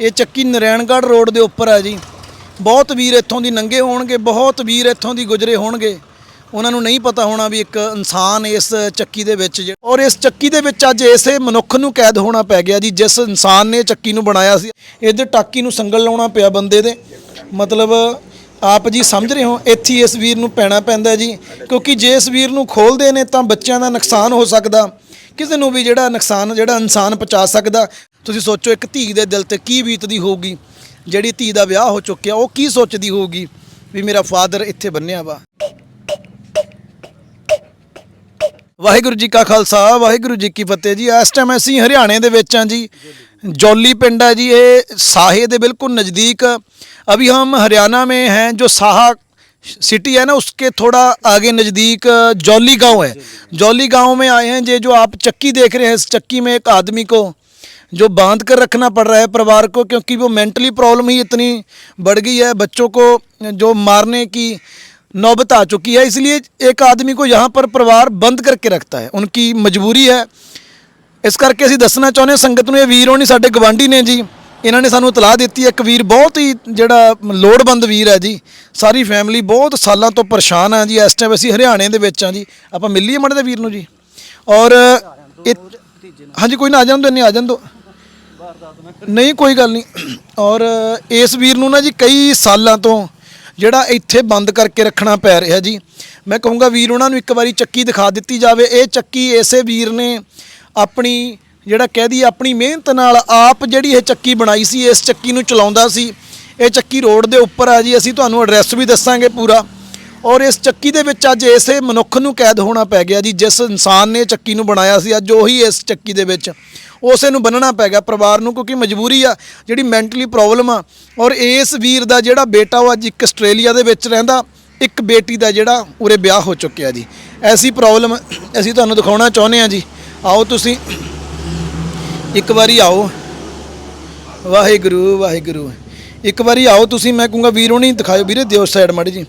ਇਹ ਚੱਕੀ ਨਰੈਣਗੜ੍ਹ ਰੋਡ ਦੇ ਉੱਪਰ ਹੈ ਜੀ। ਬਹੁਤ ਵੀਰ ਇੱਥੋਂ ਦੀ ਨੰਗੇ ਹੋਣਗੇ, ਬਹੁਤ ਵੀਰ ਇੱਥੋਂ ਦੀ ਗੁਜਰੇ ਹੋਣਗੇ। ਉਹਨਾਂ ਨੂੰ ਨਹੀਂ ਪਤਾ ਹੋਣਾ ਵੀ ਇੱਕ ਇਨਸਾਨ ਇਸ ਚੱਕੀ ਦੇ ਵਿੱਚ ਔਰ ਇਸ ਚੱਕੀ ਦੇ ਵਿੱਚ ਅੱਜ ਇਸੇ ਮਨੁੱਖ ਨੂੰ ਕੈਦ ਹੋਣਾ ਪੈ ਗਿਆ ਜੀ, ਜਿਸ ਇਨਸਾਨ ਨੇ ਚੱਕੀ ਨੂੰ ਬਣਾਇਆ ਸੀ। ਇਹਦੇ ਟਾਕੀ ਨੂੰ ਸੰਗਲ ਲਾਉਣਾ ਪਿਆ ਬੰਦੇ ਦੇ। ਮਤਲਬ ਆਪ ਜੀ ਸਮਝ ਰਹੇ ਹੋ, ਇੱਥੇ ਇਸ ਵੀਰ ਨੂੰ ਪੈਣਾ ਪੈਂਦਾ ਜੀ। ਕਿਉਂਕਿ ਜੇ ਇਸ ਵੀਰ ਨੂੰ ਖੋਲਦੇ ਨੇ ਤਾਂ ਬੱਚਿਆਂ ਦਾ ਨੁਕਸਾਨ ਹੋ ਸਕਦਾ। ਕਿਸੇ ਨੂੰ ਵੀ ਜਿਹੜਾ ਨੁਕਸਾਨ ਜਿਹੜਾ ਇਨਸਾਨ ਪਹੁੰਚਾ ਸਕਦਾ। ਤੁਸੀਂ ਸੋਚੋ ਇੱਕ ਧੀ ਦੇ ਦਿਲ ਤੇ ਕੀ ਬੀਤਦੀ ਹੋਊਗੀ, ਜਿਹੜੀ ਧੀ ਦਾ ਵਿਆਹ ਹੋ ਚੁੱਕਿਆ, ਉਹ ਕੀ ਸੋਚਦੀ ਹੋਊਗੀ ਵੀ ਮੇਰਾ ਫਾਦਰ ਇੱਥੇ ਬੰਨਿਆ ਵਾ। ਵਾਹਿਗੁਰੂ ਜੀ ਕਾ ਖਾਲਸਾ, ਵਾਹਿਗੁਰੂ ਜੀ ਕੀ ਫਤਿਹ ਜੀ। ਇਸ ਟਾਈਮ ਅਸੀਂ ਹਰਿਆਣੇ ਦੇ ਵਿੱਚ ਹਾਂ ਜੀ। ਜੋਲੀ ਪਿੰਡ ਹੈ ਜੀ, ਇਹ ਸਾਹੇ ਦੇ ਬਿਲਕੁਲ ਨਜ਼ਦੀਕ। ਅਭੀ ਹਮ ਹਰਿਆਣਾ में ਹੈ, ਜੋ ਸਾਹਾ ਸਿਟੀ ਹੈ ਨਾ, ਉਸਕੇ थोड़ा आगे नज़दीक जौली गांव है जौली गांव में आए हैं ये जो आप चक्की देख रहे हैं ਇਸ ਚੱਕੀ में ਇੱਕ ਆਦਮੀ ਕੋ जो बांध कर रखना पड़ रहा है परिवार को क्योंकि वो मेंटली प्रॉब्लम ही इतनी बढ़ गई है बच्चों को जो मारने की नौबत आ चुकी है इसलिए एक आदमी को यहाँ पर परिवार बंद करके रखता है उनकी मजबूरी है ਇਸ ਕਰਕੇ ਅਸੀਂ ਦੱਸਣਾ ਚਾਹੁੰਦੇ ਹਾਂ ਸੰਗਤ ਨੂੰ ਇਹ ਵੀਰ ਹੋਣੀ ਸਾਡੇ ਗਵਾਂਢੀ ਨੇ ਜੀ ਇਹਨਾਂ ਨੇ ਸਾਨੂੰ ਇਤਲਾਹ ਦਿੱਤੀ ਹੈ ਇੱਕ ਵੀਰ ਬਹੁਤ ਹੀ ਜਿਹੜਾ ਲੋੜਵੰਦ ਵੀਰ ਹੈ ਜੀ ਸਾਰੀ ਫੈਮਿਲੀ ਬਹੁਤ ਸਾਲਾਂ ਤੋਂ ਪਰੇਸ਼ਾਨ ਆ ਜੀ ਇਸ ਟਾਈਮ ਅਸੀਂ ਹਰਿਆਣੇ ਦੇ ਵਿੱਚ ਆ ਜੀ ਆਪਾਂ ਮਿਲੀਏ ਮੜੇ ਦੇ ਵੀਰ ਨੂੰ ਜੀ ਔਰ ਇਹ ਹਾਂਜੀ, ਕੋਈ ਨਾ, ਆ ਜਾਣ ਦੋ ਨਹੀਂ ਆ ਜਾਣ ਦੋ। ਨਹੀਂ, ਕੋਈ ਗੱਲ ਨਹੀਂ। ਔਰ ਇਸ ਵੀਰ ਨੂੰ ਨਾ ਜੀ ਕਈ ਸਾਲਾਂ ਤੋਂ ਜਿਹੜਾ ਇੱਥੇ ਬੰਦ ਕਰਕੇ ਰੱਖਣਾ ਪੈ ਰਿਹਾ ਜੀ। ਮੈਂ ਕਹੂੰਗਾ ਵੀਰ, ਉਹਨਾਂ ਨੂੰ ਇੱਕ ਵਾਰੀ ਚੱਕੀ ਦਿਖਾ ਦਿੱਤੀ ਜਾਵੇ। ਇਹ ਚੱਕੀ ਇਸੇ ਵੀਰ ਨੇ ਆਪਣੀ, ਜਿਹੜਾ ਕਹਿ ਦੀ ਆਪਣੀ ਮਿਹਨਤ ਨਾਲ ਆਪ ਜਿਹੜੀ ਇਹ ਚੱਕੀ ਬਣਾਈ ਸੀ, ਇਸ ਚੱਕੀ ਨੂੰ ਚਲਾਉਂਦਾ ਸੀ। ਇਹ ਚੱਕੀ ਰੋਡ ਦੇ ਉੱਪਰ ਆ ਜੀ। ਅਸੀਂ ਤੁਹਾਨੂੰ ਐਡਰੈਸ ਵੀ ਦੱਸਾਂਗੇ ਪੂਰਾ। ਔਰ ਇਸ ਚੱਕੀ ਦੇ ਵਿੱਚ ਅੱਜ ਇਸੇ ਮਨੁੱਖ ਨੂੰ ਕੈਦ ਹੋਣਾ ਪੈ ਗਿਆ ਜੀ, ਜਿਸ ਇਨਸਾਨ ਨੇ ਚੱਕੀ ਨੂੰ ਬਣਾਇਆ ਸੀ, ਅੱਜ ਉਹੀ ਇਸ ਚੱਕੀ ਦੇ ਵਿੱਚ ਉਸੇ ਨੂੰ ਬੰਨਣਾ ਪੈ ਗਿਆ ਪਰਿਵਾਰ ਨੂੰ, ਕਿਉਂਕਿ ਮਜਬੂਰੀ ਆ, ਜਿਹੜੀ ਮੈਂਟਲੀ ਪ੍ਰੋਬਲਮ ਆ। ਔਰ ਇਸ ਵੀਰ ਦਾ ਜਿਹੜਾ ਬੇਟਾ ਉਹ ਅੱਜ ਇੱਕ ਆਸਟ੍ਰੇਲੀਆ ਦੇ ਵਿੱਚ ਰਹਿੰਦਾ, ਇੱਕ ਬੇਟੀ ਦਾ ਜਿਹੜਾ ਉਰੇ ਵਿਆਹ ਹੋ ਚੁੱਕਿਆ ਜੀ। ਐਸੀ ਪ੍ਰੋਬਲਮ ਅਸੀਂ ਤੁਹਾਨੂੰ ਦਿਖਾਉਣਾ ਚਾਹੁੰਦੇ ਆ ਜੀ। ਆਓ ਤੁਸੀਂ, ਇੱਕ ਵਾਰੀ ਆਓ। ਵਾਹਿਗੁਰੂ ਵਾਹਿਗੁਰੂ। ਇੱਕ ਵਾਰੀ ਆਓ ਤੁਸੀਂ, ਮੈਂ ਕਹੂੰਗਾ, ਵੀਰ ਨਹੀਂ ਦਿਖਾਇਓ, ਵੀਰੇ ਦਿਓ ਸਾਈਡ ਮੜੀ ਜੀ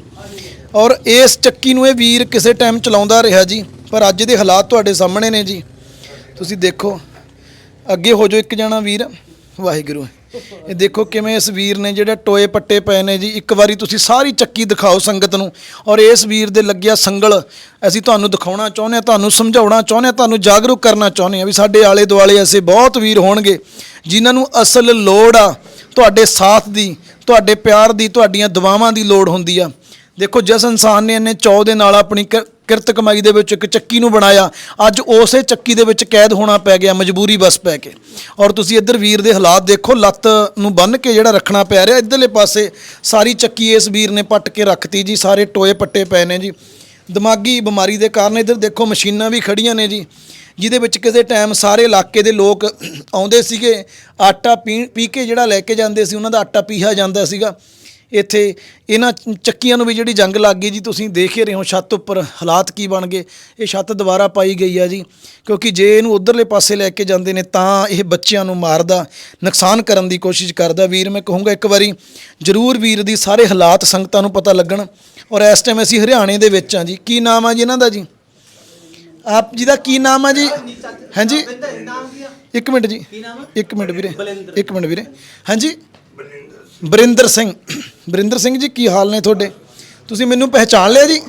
ਔਰ ਇਸ ਚੱਕੀ ਨੂੰ ਇਹ ਵੀਰ ਕਿਸੇ ਟਾਈਮ ਚਲਾਉਂਦਾ ਰਿਹਾ ਜੀ, ਪਰ ਅੱਜ ਦੇ ਹਾਲਾਤ ਤੁਹਾਡੇ ਸਾਹਮਣੇ ਨੇ ਜੀ। ਤੁਸੀਂ ਦੇਖੋ, ਅੱਗੇ ਹੋ ਜਾਓ ਇੱਕ ਜਣਾ ਵੀਰ, ਵਾਹਿਗੁਰੂ। ਇਹ ਦੇਖੋ ਕਿਵੇਂ ਇਸ ਵੀਰ ਨੇ ਜਿਹੜੇ ਟੋਏ ਪੱਟੇ ਪਏ ਨੇ ਜੀ, ਇੱਕ ਵਾਰੀ ਤੁਸੀਂ ਸਾਰੀ ਚੱਕੀ ਦਿਖਾਓ ਸੰਗਤ ਨੂੰ। ਔਰ ਇਸ ਵੀਰ ਦੇ ਲੱਗਿਆ ਸੰਗਲ, ਅਸੀਂ ਤੁਹਾਨੂੰ ਦਿਖਾਉਣਾ ਚਾਹੁੰਦੇ ਹਾਂ, ਤੁਹਾਨੂੰ ਸਮਝਾਉਣਾ ਚਾਹੁੰਦੇ ਹਾਂ, ਤੁਹਾਨੂੰ ਜਾਗਰੂਕ ਕਰਨਾ ਚਾਹੁੰਦੇ ਹਾਂ ਵੀ ਸਾਡੇ ਆਲੇ ਦੁਆਲੇ ਐਸੇ ਬਹੁਤ ਵੀਰ ਹੋਣਗੇ, ਜਿਨ੍ਹਾਂ ਨੂੰ ਅਸਲ ਲੋੜ ਆ, ਤੁਹਾਡੇ ਸਾਥ ਦੀ, ਤੁਹਾਡੇ ਪਿਆਰ ਦੀ, ਤੁਹਾਡੀਆਂ ਦੁਆਵਾਂ ਦੀ ਲੋੜ ਹੁੰਦੀ ਆ। ਦੇਖੋ ਜਿਸ ਇਨਸਾਨ ਨੇ ਇੰਨੇ ਚੌ ਦੇ ਨਾਲ ਆਪਣੀ ਕਿਰ- ਕਿਰਤ ਕਮਾਈ ਦੇ ਵਿੱਚ ਇੱਕ ਚੱਕੀ ਨੂੰ ਬਣਾਇਆ, ਅੱਜ ਉਸੇ ਚੱਕੀ ਦੇ ਵਿੱਚ ਕੈਦ ਹੋਣਾ ਪੈ ਗਿਆ, ਮਜਬੂਰੀ ਬਸ ਪੈ ਕੇ। ਔਰ ਤੁਸੀਂ ਇੱਧਰ ਵੀਰ ਦੇ ਹਾਲਾਤ ਦੇਖੋ, ਲੱਤ ਨੂੰ ਬੰਨ ਕੇ ਜਿਹੜਾ ਰੱਖਣਾ ਪੈ ਰਿਹਾ, ਇੱਧਰਲੇ ਪਾਸੇ ਸਾਰੀ ਚੱਕੀ ਇਸ ਵੀਰ ਨੇ ਪੱਟ ਕੇ ਰੱਖਤੀ ਜੀ, ਸਾਰੇ ਟੋਏ ਪੱਟੇ ਪਏ ਨੇ ਜੀ। ਦਿਮਾਗੀ ਬਿਮਾਰੀ ਦੇ ਕਾਰਨ ਇੱਧਰ ਦੇਖੋ ਮਸ਼ੀਨਾਂ ਵੀ ਖੜੀਆਂ ਨੇ ਜੀ, ਜਿਹਦੇ ਵਿੱਚ ਕਿਸੇ ਟਾਈਮ ਸਾਰੇ ਇਲਾਕੇ ਦੇ ਲੋਕ ਆਉਂਦੇ ਸੀਗੇ, ਆਟਾ ਪੀ ਪੀ ਕੇ ਜਿਹੜਾ ਲੈ ਕੇ ਜਾਂਦੇ ਸੀ, ਉਹਨਾਂ ਦਾ ਆਟਾ ਪੀਹਾ ਜਾਂਦਾ ਸੀਗਾ। ਇੱਥੇ ਇਹਨਾਂ ਚੱਕੀਆਂ ਨੂੰ ਵੀ ਜਿਹੜੀ ਜੰਗ ਲੱਗ ਗਈ ਜੀ, ਤੁਸੀਂ ਦੇਖ ਹੀ ਰਹੇ ਹੋ ਛੱਤ ਉੱਪਰ ਹਾਲਾਤ ਕੀ ਬਣ ਗਏ। ਇਹ ਛੱਤ ਦੁਬਾਰਾ ਪਾਈ ਗਈ ਆ ਜੀ, ਕਿਉਂਕਿ ਜੇ ਇਹਨੂੰ ਉਧਰਲੇ ਪਾਸੇ ਲੈ ਕੇ ਜਾਂਦੇ ਨੇ ਤਾਂ ਇਹ ਬੱਚਿਆਂ ਨੂੰ ਮਾਰਦਾ, ਨੁਕਸਾਨ ਕਰਨ ਦੀ ਕੋਸ਼ਿਸ਼ ਕਰਦਾ। ਵੀਰ, ਮੈਂ ਕਹੂੰਗਾ ਇੱਕ ਵਾਰੀ, ਜ਼ਰੂਰ ਵੀਰ ਦੀ ਸਾਰੇ ਹਾਲਾਤ ਸੰਗਤਾਂ ਨੂੰ ਪਤਾ ਲੱਗਣ। ਔਰ ਇਸ ਟਾਈਮ ਅਸੀਂ ਹਰਿਆਣੇ ਦੇ ਵਿੱਚ ਆ ਜੀ। ਕੀ ਨਾਮ ਆ ਜੀ ਇਹਨਾਂ ਦਾ ਜੀ? ਆਪ ਜੀ ਦਾ ਕੀ ਨਾਮ ਆ ਜੀ? ਹਾਂਜੀ। ਇੱਕ ਮਿੰਟ ਜੀ। ਇੱਕ ਮਿੰਟ ਵੀਰੇ। ਇੱਕ ਮਿੰਟ ਵੀਰੇ। ਹਾਂਜੀ। ਬਰਿੰਦਰ ਸਿੰਘ। ਬਰਿੰਦਰ ਸਿੰਘ ਜੀ ਕੀ ਹਾਲ ਨੇ ਤੁਹਾਡੇ? ਤੁਸੀਂ ਮੈਨੂੰ ਪਹਿਚਾਨ ਲਿਆ ਜੀ?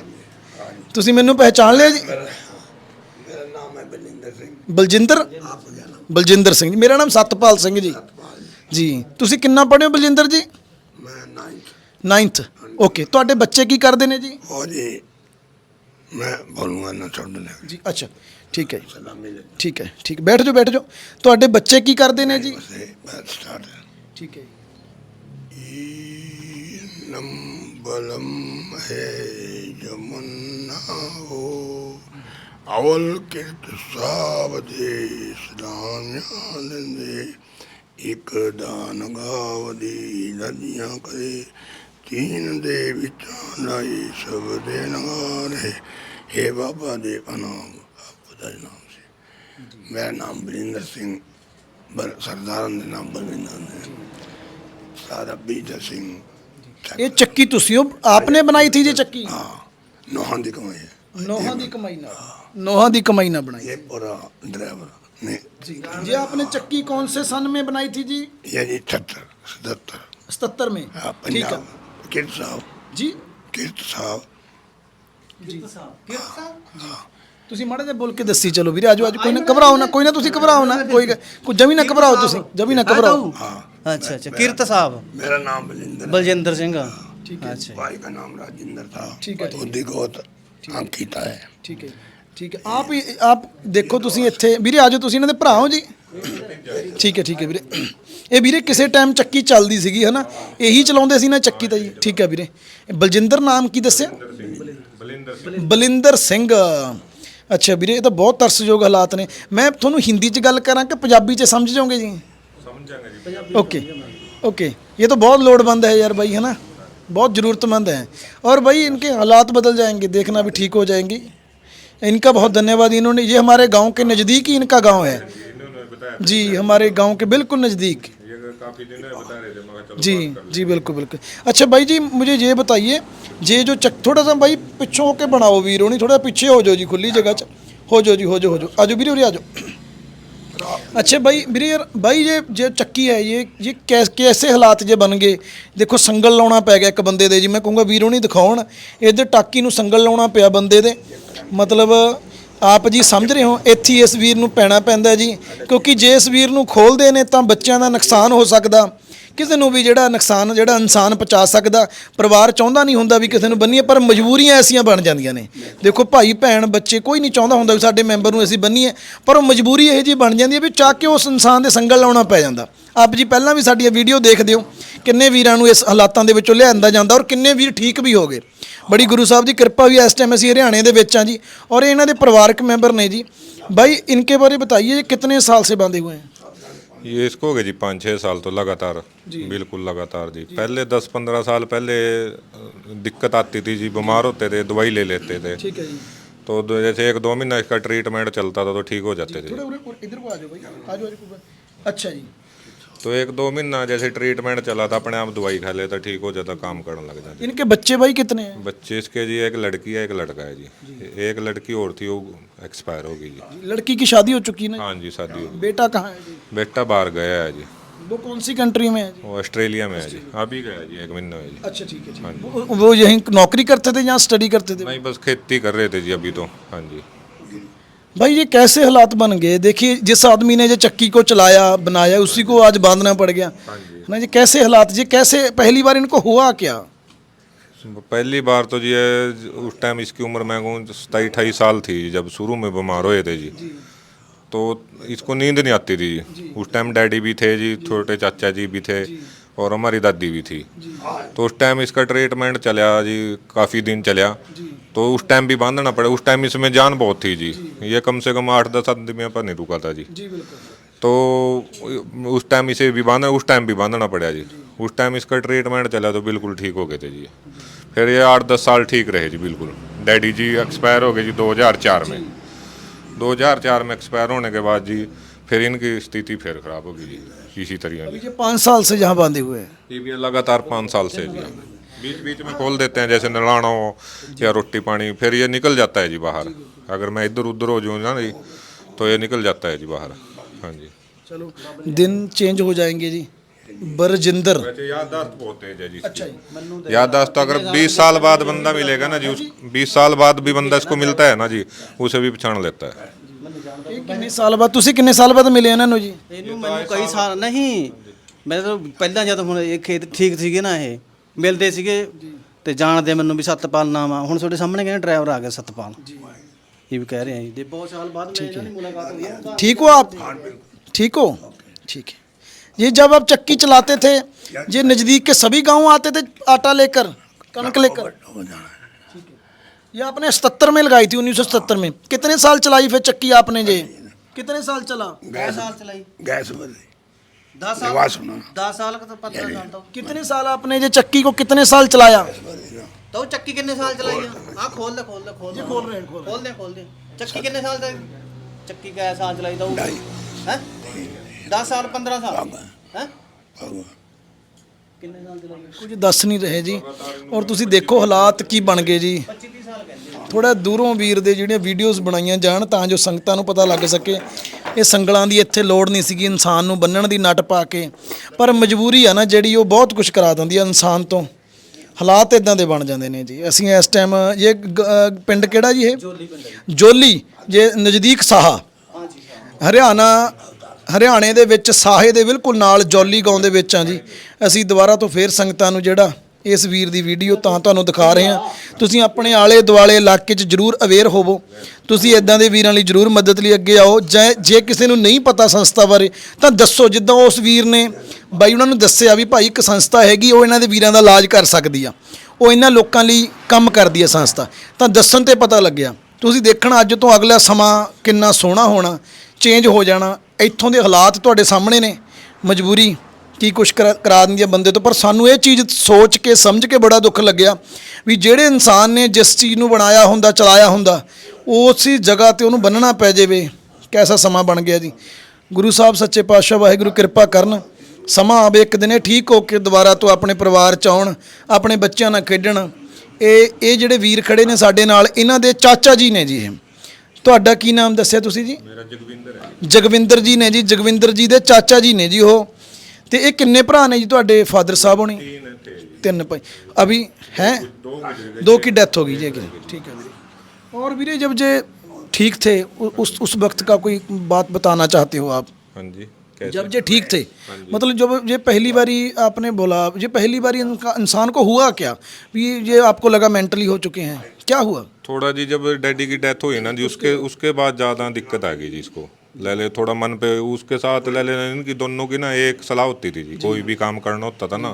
ਤੁਸੀਂ ਮੈਨੂੰ ਪਹਿਚਾਨ ਲਿਆ ਜੀ? ਮੇਰਾ ਨਾਮ ਹੈ ਬਲਿੰਦਰ ਸਿੰਘ। ਬਲਜਿੰਦਰ? ਬਲਜਿੰਦਰ ਸਿੰਘ ਜੀ ਮੇਰਾ ਨਾਮ ਸਤਪਾਲ ਸਿੰਘ ਜੀ। ਜੀ। ਤੁਸੀਂ ਕਿੰਨਾ ਪੜ੍ਹੇ ਹੋ ਬਲਜਿੰਦਰ ਜੀ? ਮੈਂ ਨਾਈਨਥ 9th ਓਕੇ ਤੁਹਾਡੇ ਬੱਚੇ ਕੀ ਕਰਦੇ ਨੇ ਜੀ? ਹੋ ਜੀ ਮੈਂ ਬੋਲੂੰਗਾ ਨਾ ਛੱਡ ਲੈ ਜੀ ਅੱਛਾ ਠੀਕ ਹੈ ਜੀ। ਠੀਕ ਹੈ ਠੀਕ ਬੈਠ ਜਾਓ ਬੈਠ ਜਾਓ। ਤੁਹਾਡੇ ਬੱਚੇ ਕੀ ਕਰਦੇ ਨੇ ਜੀ? ਠੀਕ ਹੈ ਜੀ ਨਮ ਬਲਮ ਹੈ ਜਮਨਾ ਹੋ ਅਵਲ ਕਿਰਤ ਸਾਬ ਦੇ ਇੱਕ ਦਾਨ ਗਾਵਦੀ ਨਦੀਆਂ ਕਰੇ ਤੀਨ ਦੇ ਵਿਚਾਂ ਲਾਈ ਸਭ ਦੇ ਨਗਾਰੇ ਹੈ ਬਾਬਾ ਦੇ ਅਨਾਮ ਆਪ ਦਾ ਨਾਮ ਸੀ ਮੇਰਾ ਨਾਮ ਬਰਿੰਦਰ ਸਿੰਘ ਬਰ ਸਰਦਾਰਾਂ ਦੇ ਨਾਮ ਬਲਵਿੰਦਰ ਨੇ ਸਾਰਾ ਬੀਜਾ ਸਿੰਘ ਇਹ ਚੱਕੀ ਤੁਸੀਂ ਉਹ ਆਪਨੇ ਬਣਾਈ ਥੀ ਜੀ ਚੱਕੀ ਹਾਂ ਨੋਹਾਂ ਦੀ ਕਮਾਈ ਹੈ ਨੋਹਾਂ ਦੀ ਕਮਾਈ ਨਾਲ ਨੋਹਾਂ ਦੀ ਕਮਾਈ ਨਾਲ ਬਣਾਈ ਇਹ ਪੂਰਾ ਡਰਾਈਵਰ नहीं जी ये आपने चक्की कौन से सन में बनाई थी जी ये जी छहत्तर सतहत्तर सतर में हाँ ठीक है पंजाब किरत साहब जी किरत साहब ਜੀ ਤੁਸੀਂ ਮਾੜਾ ਜਿਹਾ ਬੋਲ ਕੇ ਦੱਸੀ ਚਲੋ ਵੀਰੇ ਆਜੋ ਆਜੋ ਕੋਈ ਨਾ ਘਬਰਾਓ ਨਾ ਕੋਈ ਨਾ ਤੁਸੀਂ ਘਬਰਾਓ ਨਾ ਕੋਈ ਗੱਲ- ਕੋਈ ਜਮੀ ਨਾ ਘਬਰਾਓ ਤੁਸੀਂ ਜਮੀ ਨਾ ਘਬਰਾਓ ਅੱਛਾ ਅੱਛਾ ਕਿਰਤ ਸਾਹਿਬ मेरा नाम बलिंदर ਬਲਜਿੰਦਰ ਸਿੰਘ ਠੀਕ ਹੈ ਅੱਛਾ भाई का नाम राजेंद्र था ठीक है, ठीक है। उदी गोत अंकिता है ਠੀਕ ਹੈ ਠੀਕ ਹੈ ਆਪ ਹੀ ਆਪ ਦੇਖੋ ਤੁਸੀਂ ਇੱਥੇ ਵੀਰੇ ਆਜੋ ਤੁਸੀਂ ਇਹਨਾਂ ਦੇ ਭਰਾ ਹੋ ਜੀ ਠੀਕ ਹੈ ਠੀਕ ਹੈ ਵੀਰੇ ਇਹ ਵੀਰੇ ਕਿਸੇ ਟਾਈਮ ਚੱਕੀ ਚੱਲਦੀ ਸੀਗੀ ਹਨਾ ਇਹੀ ਚਲਾਉਂਦੇ ਸੀ ਨਾ ਚੱਕੀ ਤਾਂ ਜੀ ਠੀਕ ਹੈ ਵੀਰੇ ਇਹ ਬਲਜਿੰਦਰ ਨਾਮ ਕੀ ਦੱਸਿਆ ਬਲਿੰਦਰ ਸਿੰਘ ਅੱਛਾ ਵੀਰੇ ਇਹ ਤਾਂ ਬਹੁਤ ਤਰਸਯੋਗ ਹਾਲਾਤ ਨੇ ਮੈਂ ਤੁਹਾਨੂੰ ਹਿੰਦੀ 'ਚ ਗੱਲ ਕਰਾਂ ਕਿ ਪੰਜਾਬੀ 'ਚ ਸਮਝ ਜਾਓਗੇ ਜੀ ओके ओके ये तो बहुत लोडमंद है यार भाई है ना बहुत ज़रूरतमंद है और भाई इनके हालात बदल जाएंगे देखना भी ठीक हो जाएंगे इनका बहुत धन्यवाद इन्होंने ये हमारे गांव के नज़दीक ही इनका गांव है जी हमारे गांव के बिल्कुल नज़दीक जी जी बिल्कुल बिल्कुल अच्छा भाई जी मुझे ये बताइए ये जो चक थोड़ा सा भाई पिछों होके बनाओ वीरो नहीं थोड़ा पीछे हो जाओ जी खुली जगह च हो जाओ जी हो जाओ हो जाओ आजो वीरे उरे आ जाओ ਅੱਛਾ ਬਾਈ ਵੀਰੇ ਯਾਰ ਬਾਈ ਜੇ ਜੇ ਚੱਕੀ ਹੈ ਇਹ ਇਹ ਕੈਸ ਕੈਸੇ ਹਾਲਾਤ ਜੇ ਬਣ ਗਏ ਦੇਖੋ ਸੰਗਲ ਲਾਉਣਾ ਪੈ ਗਿਆ ਇੱਕ ਬੰਦੇ ਦੇ ਜੀ ਮੈਂ ਕਹੂੰਗਾ ਵੀਰੋ ਨਹੀਂ ਦਿਖਾਉਣ ਇਹਦੇ ਟਾਕੀ ਨੂੰ ਸੰਗਲ ਲਾਉਣਾ ਪਿਆ ਬੰਦੇ ਦੇ ਮਤਲਬ ਆਪ ਜੀ ਸਮਝ ਰਹੇ ਹੋ, ਇੱਥੇ ਇਸ ਵੀਰ ਨੂੰ ਪੈਣਾ ਪੈਂਦਾ ਜੀ। ਕਿਉਂਕਿ ਜੇ ਇਸ ਵੀਰ ਨੂੰ ਖੋਲਦੇ ਨੇ ਤਾਂ ਬੱਚਿਆਂ ਦਾ ਨੁਕਸਾਨ ਹੋ ਸਕਦਾ। ਕਿਸੇ ਨੂੰ ਵੀ ਜਿਹੜਾ ਨੁਕਸਾਨ, ਜਿਹੜਾ ਇਨਸਾਨ ਪਹੁੰਚਾ ਸਕਦਾ, ਪਰਿਵਾਰ ਚਾਹੁੰਦਾ ਨਹੀਂ ਹੁੰਦਾ ਵੀ ਕਿਸੇ ਨੂੰ ਬੰਨੀਏ, ਪਰ ਮਜਬੂਰੀਆਂ ਐਸੀਆਂ ਬਣ ਜਾਂਦੀਆਂ ਨੇ। ਦੇਖੋ, ਭਾਈ, ਭੈਣ, ਬੱਚੇ, ਕੋਈ ਨਹੀਂ ਚਾਹੁੰਦਾ ਹੁੰਦਾ ਵੀ ਸਾਡੇ ਮੈਂਬਰ ਨੂੰ ਅਸੀਂ ਬੰਨੀਏ, ਪਰ ਉਹ ਮਜਬੂਰੀ ਇਹ ਜੀ ਬਣ ਜਾਂਦੀ ਹੈ ਵੀ ਚੱਕ ਕੇ ਉਸ ਇਨਸਾਨ ਦੇ ਸੰਗਲ ਲਾਉਣਾ ਪੈ ਜਾਂਦਾ। ਆਪ ਜੀ ਪਹਿਲਾਂ ਵੀ ਸਾਡੀਆਂ ਵੀਡੀਓ ਦੇਖਦੇ ਹੋ ਕਿੰਨੇ ਵੀਰਾਂ ਨੂੰ ਇਸ ਹਾਲਾਤਾਂ ਦੇ ਵਿੱਚੋਂ ਲਿਆਂਦਾ ਜਾਂਦਾ ਔਰ ਕਿੰਨੇ ਵੀਰ ਠੀਕ ਵੀ ਹੋ ਗਏ। ਬੜੀ ਗੁਰੂ ਸਾਹਿਬ ਦੀ ਕਿਰਪਾ ਵੀ ਇਸ ਟਾਈਮ ਅਸੀਂ ਹਰਿਆਣੇ ਦੇ ਵਿੱਚ ਹਾਂ ਜੀ ਔਰ ਇਹ ਇਹਨਾਂ ਦੇ ਪਰਿਵਾਰਕ ਮੈਂਬਰ ਨੇ ਜੀ भाई इनके बारे बताइए ये कितने साल से बंधे हुए हैं ये इसको हो गए जी पाँच छः साल तो लगातार बिल्कुल लगातार जी पहले दस पंद्रह साल पहले अ, दिक्कत आती थी जी बीमार होते थे दवाई ले लेते थे ठीक है जी तो दो- जैसे एक दो महीना इसका ट्रीटमेंट चलता था तो ठीक हो जाते थे थोड़ा उरे- उरे- इधर को आ जाओ भाई आ जाओ आ जाओ अच्छा जी तो एक दो महीना जैसे ट्रीटमेंट चला था अपने आप दवाई खा लेता ठीक हो जाता काम करने लग जाते। इनके बच्चे भाई कितने हैं? बच्चे इसके जी एक लड़की है एक लड़का है जी। एक लड़की और थी वो एक्सपायर हो गई जी। लड़की की शादी हो चुकी है ना? हाँ जी शादी हो बेटा कहाँ है जी? बेटा बाहर गया है जी। वो कौन सी कंट्री में है जी? वो ऑस्ट्रेलिया में है जी। अभी गया जी एक महीना है जी। अच्छा ठीक है है वो- वो यहीं नौकरी करते थे या स्टडी करते थे? नहीं बस खेती कर रहे थे जी अभी तो। हाँ जी। भाई ये कैसे हालात बन गए? देखिए जिस आदमी ने ये चक्की को चलाया बनाया उसी को आज बांधना पड़ गया। है ना ये कैसे हालात जी कैसे पहली बार इनको हुआ क्या? पहली बार तो जी उस टाइम इसकी उम्र मैं कहूँ सताई अठाईस साल थी जब शुरू में बीमार हुए थे जी। तो इसको नींद नहीं आती थी। जी। उस टाइम डैडी भी थे जी छोटे चाचा जी भी थे और हमारी दादी भी थी। तो उस टाइम इसका ट्रीटमेंट चला जी काफ़ी दिन चला। तो उस टाइम भी बांधना पड़ा उस टाइम इसमें जान बहुत थी जी। ये कम से कम आठ दस आदमी पर नहीं रुका था जी। जी बिल्कुल। तो उस टाइम इसे भी बांधना उस टाइम भी बांधना पड़ा जी। उस टाइम इसका ट्रीटमेंट चला तो बिल्कुल ठीक हो गए थे जी। फिर ये आठ दस साल ठीक रहे जी बिल्कुल। डैडी जी एक्सपायर हो गए जी 2004 में। 2004 में एक्सपायर होने के बाद जी फिर इनकी स्थिति फिर खराब हो गई जी इसी तरह जी पाँच साल से जहाँ बांधे हुए हैं। ये भी लगातार पाँच साल से जी। बीच बीच में खोल देते हैं जैसे नलाना हो या रोटी पानी फिर ये निकल जाता है जी बाहर अगर मैं इधर उधर हो जाऊँ ना जी तो ये निकल जाता है जी बाहर हाँ जी चलो दिन चेंज हो जाएंगे जी बरजिंदर वैसे याददाश्त बहुत तेज है जी इसकी। अच्छा जी याददाश्त तो अगर 20 साल बाद बंदा मिलेगा ना जी उस 20 साल बाद भी बंदा इसको मिलता है ना जी उसे भी पहचान लेता है ਇਹ ਕਿੰਨੇ ਸਾਲ ਬਾਅਦ ਤੁਸੀਂ ਕਿੰਨੇ ਸਾਲ ਬਾਅਦ ਮਿਲੇ ਇਹਨਾਂ ਨੂੰ ਜੀ ਇਹਨੂੰ ਮੈਨੂੰ ਕਈ ਸਾਲ ਨਹੀਂ ਮੈਂ ਤਾਂ ਪਹਿਲਾਂ ਜਦ ਹੁਣ ਇਹ ਖੇਤ ਠੀਕ ਸੀਗੇ ਨਾ ਇਹ ਮਿਲਦੇ ਸੀਗੇ ਤੇ ਜਾਣਦੇ ਮੈਨੂੰ ਵੀ ਸਤਪਾਲ ਨਾਮ ਆ ਹੁਣ ਤੁਹਾਡੇ ਸਾਹਮਣੇ ਕਹਿੰਦੇ ਡਰਾਈਵਰ ਆ ਗਿਆ ਸਤਪਾਲ ਜੀ ਇਹ ਵੀ ਕਹਿ ਰਹੇ ਆ ਜੀ ਤੇ ਬਹੁਤ ਸਾਲ ਬਾਅਦ ਮੈਂ ਇਹਨਾਂ ਦੀ ਮੁਲਾਕਾਤ ਹੋਈ ਹੈ ठीक हो आप ठीक हो ठीक है ये जब आप चक्की चलाते थे ये नज़दीक के सभी गांव आते थे आटा लेकर कनक लेकर हो जाना है ये आपने सतर में लगाई थी उन्नीस में कितने साल चलाई फिर चक्की आपने ये कितने साल चला ਕਿੰਨੇ ਸਾਲ ਚਲਾਈ गैस बदली 10 ਸਾਲ आवाज सुनो 10 ਸਾਲ ਕਿ 15 ਸਾਲ ਤੋਂ कितने साल आपने ये चक्की को कितने साल चलाया ਤਾਂ ਉਹ ਚੱਕੀ ਕਿੰਨੇ ਸਾਲ ਚਲਾਈ ਆ ਆ ਖੋਲ ਲੈ ਖੋਲ ਲੈ ਖੋਲ ਲੈ खोल रहे हैं खोल ਖੋਲ ਦੇ ਖੋਲ ਦੇ ਚੱਕੀ ਕਿੰਨੇ ਸਾਲ ਦਾ ਚੱਕੀ ਕਿਆ ਸਾਲ ਚਲਾਈ ਤਾਂ ਹੈ 10 ਸਾਲ 15 ਸਾਲ ਹੈ ਕਿੰਨੇ ਸਾਲ ਚਲਾਈ ਕੁਝ ਦੱਸ ਨਹੀਂ ਰਹੇ ਜੀ ਔਰ ਤੁਸੀਂ ਦੇਖੋ ਹਾਲਾਤ ਕੀ ਬਣ ਗਏ ਜੀ 25 30 ਸਾਲ ਕਹਿੰਦੇ ਥੋੜਾ ਦੂਰੋਂ ਵੀਰ ਦੇ ਜਿਹੜੀਆਂ ਵੀਡੀਓਜ਼ ਬਣਾਈਆਂ ਜਾਣ ਤਾਂ ਜੋ ਸੰਗਤਾਂ ਨੂੰ ਪਤਾ ਲੱਗ ਸਕੇ ਇਹ ਸੰਗਲਾਂ ਦੀ ਇੱਥੇ ਲੋੜ ਨਹੀਂ ਸੀਗੀ ਇਨਸਾਨ ਨੂੰ ਬੰਨਣ ਦੀ ਨੱਟ ਪਾ ਕੇ। ਪਰ ਮਜਬੂਰੀ ਆ ਨਾ ਜਿਹੜੀ ਉਹ ਬਹੁਤ ਕੁਝ ਕਰਾ ਦਿੰਦੀ ਆ ਇਨਸਾਨ ਤੋਂ। ਹਾਲਾਤ ਇਦਾਂ ਦੇ ਬਣ ਜਾਂਦੇ ਨੇ ਜੀ। ਅਸੀਂ ਇਸ ਟਾਈਮ ਇਹ ਗ- ਅ, ਪਿੰਡ ਕਿਹੜਾ ਜੀ ਇਹ? ਜੋਲੀ ਜੇ। ਨਜ਼ਦੀਕ ਸਾਹਾ। ਹਰਿਆਣਾ ਹਰਿਆਣੇ ਦੇ ਵਿੱਚ ਸਾਹੇ ਦੇ ਬਿਲਕੁਲ ਨਾਲ ਜੌਲੀ ਗਾਉਂ ਦੇ ਵਿੱਚ ਆ ਜੀ। ਅਸੀਂ ਦੁਬਾਰਾ ਤੋਂ ਫੇਰ ਸੰਗਤਾਂ ਨੂੰ ਜਿਹੜਾ ਇਸ ਵੀਰ ਦੀ ਵੀਡੀਓ ਤਾਂ ਤੁਹਾਨੂੰ ਦਿਖਾ ਰਹੇ ਹਾਂ। ਤੁਸੀਂ ਆਪਣੇ ਆਲੇ ਦੁਆਲੇ ਇਲਾਕੇ 'ਚ ਜਰੂਰ ਅਵੇਅਰ ਹੋਵੋ। ਤੁਸੀਂ ਇਦਾਂ ਦੇ ਵੀਰਾਂ ਲਈ ਜਰੂਰ ਮਦਦ ਲਈ ਅੱਗੇ ਆਓ। ਜੇ ਜੇ ਕਿਸੇ ਨੂੰ ਨਹੀਂ ਪਤਾ ਸੰਸਥਾ ਬਾਰੇ, ਤਾਂ ਦੱਸੋ। ਜਿੱਦਾਂ ਉਸ ਵੀਰ ਨੇ ਬਾਈ ਉਹਨਾਂ ਨੂੰ ਦੱਸਿਆ ਵੀ ਭਾਈ ਇੱਕ ਸੰਸਥਾ ਹੈਗੀ, ਉਹ ਇਹਨਾਂ ਦੇ ਵੀਰਾਂ ਦਾ ਇਲਾਜ ਕਰ ਸਕਦੀ ਆ। ਉਹ ਇਹਨਾਂ ਲੋਕਾਂ ਲਈ ਕੰਮ ਕਰਦੀ ਹੈ ਸੰਸਥਾ। ਤਾਂ ਦੱਸਣ ਤੇ ਪਤਾ ਲੱਗਿਆ। ਤੁਸੀਂ ਦੇਖਣਾ, ਅੱਜ ਤੋਂ ਅਗਲਾ ਸਮਾਂ ਕਿੰਨਾ ਸੋਹਣਾ ਹੋਣਾ ਚੇਂਜ ਹੋ ਜਾਣਾ। ਇੱਥੋਂ ਦੇ ਹਾਲਾਤ ਤੁਹਾਡੇ ਸਾਹਮਣੇ ਨੇ। ਮਜਬੂਰੀ ਕੀ ਕੁਛ ਕਰਾ ਕਰਾ ਦਿੰਦੀ ਹੈ ਬੰਦੇ ਤੋਂ ਪਰ ਸਾਨੂੰ ਇਹ ਚੀਜ਼ ਸੋਚ ਕੇ ਸਮਝ ਕੇ ਬੜਾ ਦੁੱਖ ਲੱਗਿਆ ਵੀ ਜਿਹੜੇ ਇਨਸਾਨ ਨੇ ਜਿਸ ਚੀਜ਼ ਨੂੰ ਬਣਾਇਆ ਹੁੰਦਾ ਚਲਾਇਆ ਹੁੰਦਾ ਉਸੇ ਜਗ੍ਹਾ ਤੇ ਉਹਨੂੰ ਬੰਨਣਾ ਪੈ ਜਾਵੇ ਕੈਸਾ ਸਮਾਂ ਬਣ ਗਿਆ ਜੀ। ਗੁਰੂ ਸਾਹਿਬ ਸੱਚੇ ਪਾਤਸ਼ਾਹ ਵਾਹਿਗੁਰੂ ਕਿਰਪਾ ਕਰਨ ਸਮਾਂ ਆਵੇ ਇੱਕ ਦਿਨ ਇਹ ਠੀਕ ਹੋ ਕੇ ਦੁਬਾਰਾ ਤੋਂ ਆਪਣੇ ਪਰਿਵਾਰ ਚ ਆਉਣ ਆਪਣੇ ਬੱਚਿਆਂ ਨਾਲ ਖੇਡਣ। ਇਹ ਇਹ ਜਿਹੜੇ ਵੀਰ ਖੜੇ ਨੇ ਸਾਡੇ ਨਾਲ ਇਹਨਾਂ ਦੇ ਚਾਚਾ ਜੀ ਨੇ ਜੀ ਇਹ। ਤੁਹਾਡਾ ਕੀ ਨਾਮ ਦੱਸਿਆ ਤੁਸੀਂ ਜੀ? ਮੇਰਾ ਜਗਵਿੰਦਰ ਹੈ ਜਗਵਿੰਦਰ ਜੀ ਨੇ ਜੀ ਜਗਵਿੰਦਰ ਜੀ ਦੇ ਚਾਚਾ ਜੀ ਨੇ ਜੀ ਉਹ। ਤੇ ਇਹ ਕਿੰਨੇ ਭਰਾ ਨੇ ਜੀ ਤੁਹਾਡੇ ਫਾਦਰ ਸਾਹਿਬ ਹੋਣੀ तीन थे जी ਤਿੰਨ ਭਾਈ ਅਭੀ ਹੈ दो गुजर दो की डेथ होगी जी ठीक है वीरे और वीरे जब जे ठीक थे उ- उस उस वक्त का कोई बात बताना चाहते हो आप हाँ जी कैसे जब ये ठीक थे मतलब जब ये पहली बारी आपने बोला ये पहली बारी इनका इंसान को हुआ क्या भी ये आपको लगा मेंटली हो चुके हैं क्या हुआ थोड़ा जी जब डैडी की डेथ हुई ना जी उसके उसके बाद ज़्यादा दिक्कत आ गई जी इसको ले ले थोड़ा मन पे उसके साथ ले ले इनकी दोनों की ना एक सलाह होती थी जी कोई भी काम करना होता था ना